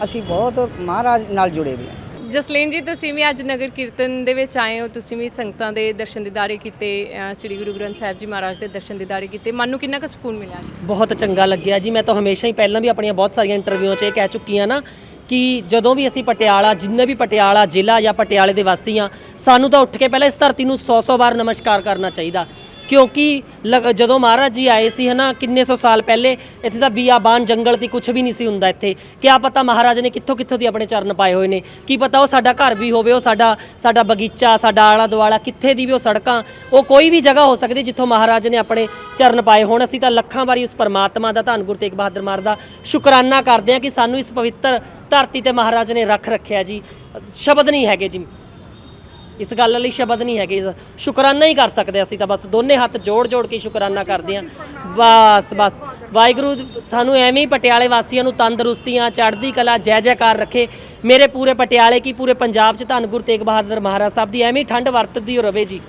ਅਸੀਂ ਬਹੁਤ ਮਹਾਰਾਜ ਨਾਲ ਜੁੜੇ ਹੋਏ ਹਾਂ। ਜਸਲੀਨ ਜੀ ਤੁਸੀਂ ਵੀ ਅੱਜ ਨਗਰ ਕੀਰਤਨ ਦੇ ਵਿੱਚ ਆਏ ਹੋ ਤੁਸੀਂ ਵੀ ਸੰਗਤਾਂ ਦੇ ਦਰਸ਼ਨ ਦਿਦਾਰੇ ਕੀਤੇ ਅ, ਸ੍ਰੀ ਗੁਰੂ ਗ੍ਰੰਥ ਸਾਹਿਬ ਜੀ ਮਹਾਰਾਜ ਦੇ ਦਰਸ਼ਨ ਦਿਦਾਰੇ ਕੀਤੇ। ਮਨ ਨੂੰ ਕਿੰਨਾ ਕੁ ਸਕੂਨ ਮਿਲਿਆ? ਬਹੁਤ ਚੰਗਾ ਲੱਗਿਆ ਜੀ। ਮੈਂ ਤਾਂ ਹਮੇਸ਼ਾ ਹੀ ਪਹਿਲਾਂ ਵੀ ਆਪਣੀਆਂ ਬਹੁਤ ਸਾਰੀਆਂ ਇੰਟਰਵਿਊਆਂ 'ਚ ਇਹ ਕਹਿ ਚੁੱਕੀ ਹਾਂ ਨਾ ਕਿ ਜਦੋਂ ਵੀ ਅਸੀਂ ਪਟਿਆਲਾ ਜਿੰਨੇ ਵੀ ਪਟਿਆਲਾ ਜ਼ਿਲ੍ਹਾ ਜਾਂ ਪਟਿਆਲੇ ਦੇ ਵਾਸੀ ਹਾਂ ਸਾਨੂੰ ਤਾਂ ਉੱਠ ਕੇ ਪਹਿਲਾਂ ਇਸ ਧਰਤੀ ਨੂੰ 100-100 ਵਾਰ ਨਮਸਕਾਰ ਕਰਨਾ ਚਾਹੀਦਾ। ਕਿਉਂਕਿ ਲਗ- ਜਦੋਂ ਮਹਾਰਾਜ ਜੀ ਆਏ ਸੀ ਹਨਾ, ਕਿੰਨੇ ਸੌ ਸਾਲ ਪਹਿਲੇ, ਇੱਥੇ ਤਾਂ ਬੀਆਬਾਨ ਜੰਗਲ ਤੇ ਕੁਝ ਵੀ ਨਹੀਂ ਸੀ ਹੁੰਦਾ ਇੱਥੇ। ਕਿਆ ਪਤਾ ਮਹਾਰਾਜ ਨੇ ਕਿੱਥੋਂ ਕਿੱਥੋਂ ਦੀ ਆਪਣੇ ਚਰਨ ਪਾਏ ਹੋਏ ਨੇ। ਕੀ ਪਤਾ ਉਹ ਸਾਡਾ ਘਰ ਵੀ ਹੋਵੇ, ਉਹ ਸਾਡਾ ਸਾਡਾ ਬਗੀਚਾ, ਸਾਡਾ ਆਲਾ ਦੁਆਲਾ ਕਿੱਥੇ ਦੀ ਵੀ ਉਹ ਸੜਕਾਂ, ਉਹ ਕੋਈ ਵੀ ਜਗ੍ਹਾ ਹੋ ਸਕਦੀ ਜਿੱਥੋਂ ਮਹਾਰਾਜ ਨੇ ਆਪਣੇ ਚਰਨ ਪਾਏ ਹੋਣ। ਅਸੀਂ ਤਾਂ ਲੱਖਾਂ ਵਾਰੀ ਉਸ ਪਰਮਾਤਮਾ ਦਾ, ਧੰਨ ਗੁਰੂ ਤੇਗ ਬਹਾਦਰ ਮਾਰ ਦਾ ਸ਼ੁਕਰਾਨਾ ਕਰਦੇ ਹਾਂ ਕਿ ਸਾਨੂੰ ਇਸ ਪਵਿੱਤਰ ਧਰਤੀ ਤੇ ਮਹਾਰਾਜ ਨੇ ਰੱਖ ਰੱਖਿਆ ਜੀ। ਸ਼ਬਦ ਨਹੀਂ ਹੈਗੇ ਜੀ। ਇਸ ਗੱਲ ਲਈ ਸ਼ਬਦ ਨਹੀਂ ਹੈਗੇ ਸ਼ੁਕਰਾਨਾ ਹੀ ਕਰ ਸਕਦੇ ਅਸੀਂ ਤਾਂ ਬਸ, ਦੋਨੇ ਹੱਥ ਜੋੜ ਜੋੜ ਕੇ ਸ਼ੁਕਰਾਨਾ ਕਰਦੇ ਹਾਂ। ਬਸ ਬਸ, ਵਾਹਿਗੁਰੂ ਸਾਨੂੰ ਐਵੇਂ ਹੀ ਪਟਿਆਲੇ ਵਾਸੀਆਂ ਨੂੰ ਤੰਦਰੁਸਤੀਆਂ, ਚੜ੍ਹਦੀ ਕਲਾ ਜੈ ਜੈਕਾਰ ਰੱਖੇ। ਮੇਰੇ ਪੂਰੇ ਪਟਿਆਲੇ ਕੀ, ਪੂਰੇ ਪੰਜਾਬ 'ਚ ਧੰਨ ਗੁਰੂ ਤੇਗ ਬਹਾਦਰ ਮਹਾਰਾਜ ਸਾਹਿਬ ਦੀ ਐਵੇਂ ਠੰਡ ਵਰਤਦੀ ਹੋ ਰਵੇ ਜੀ।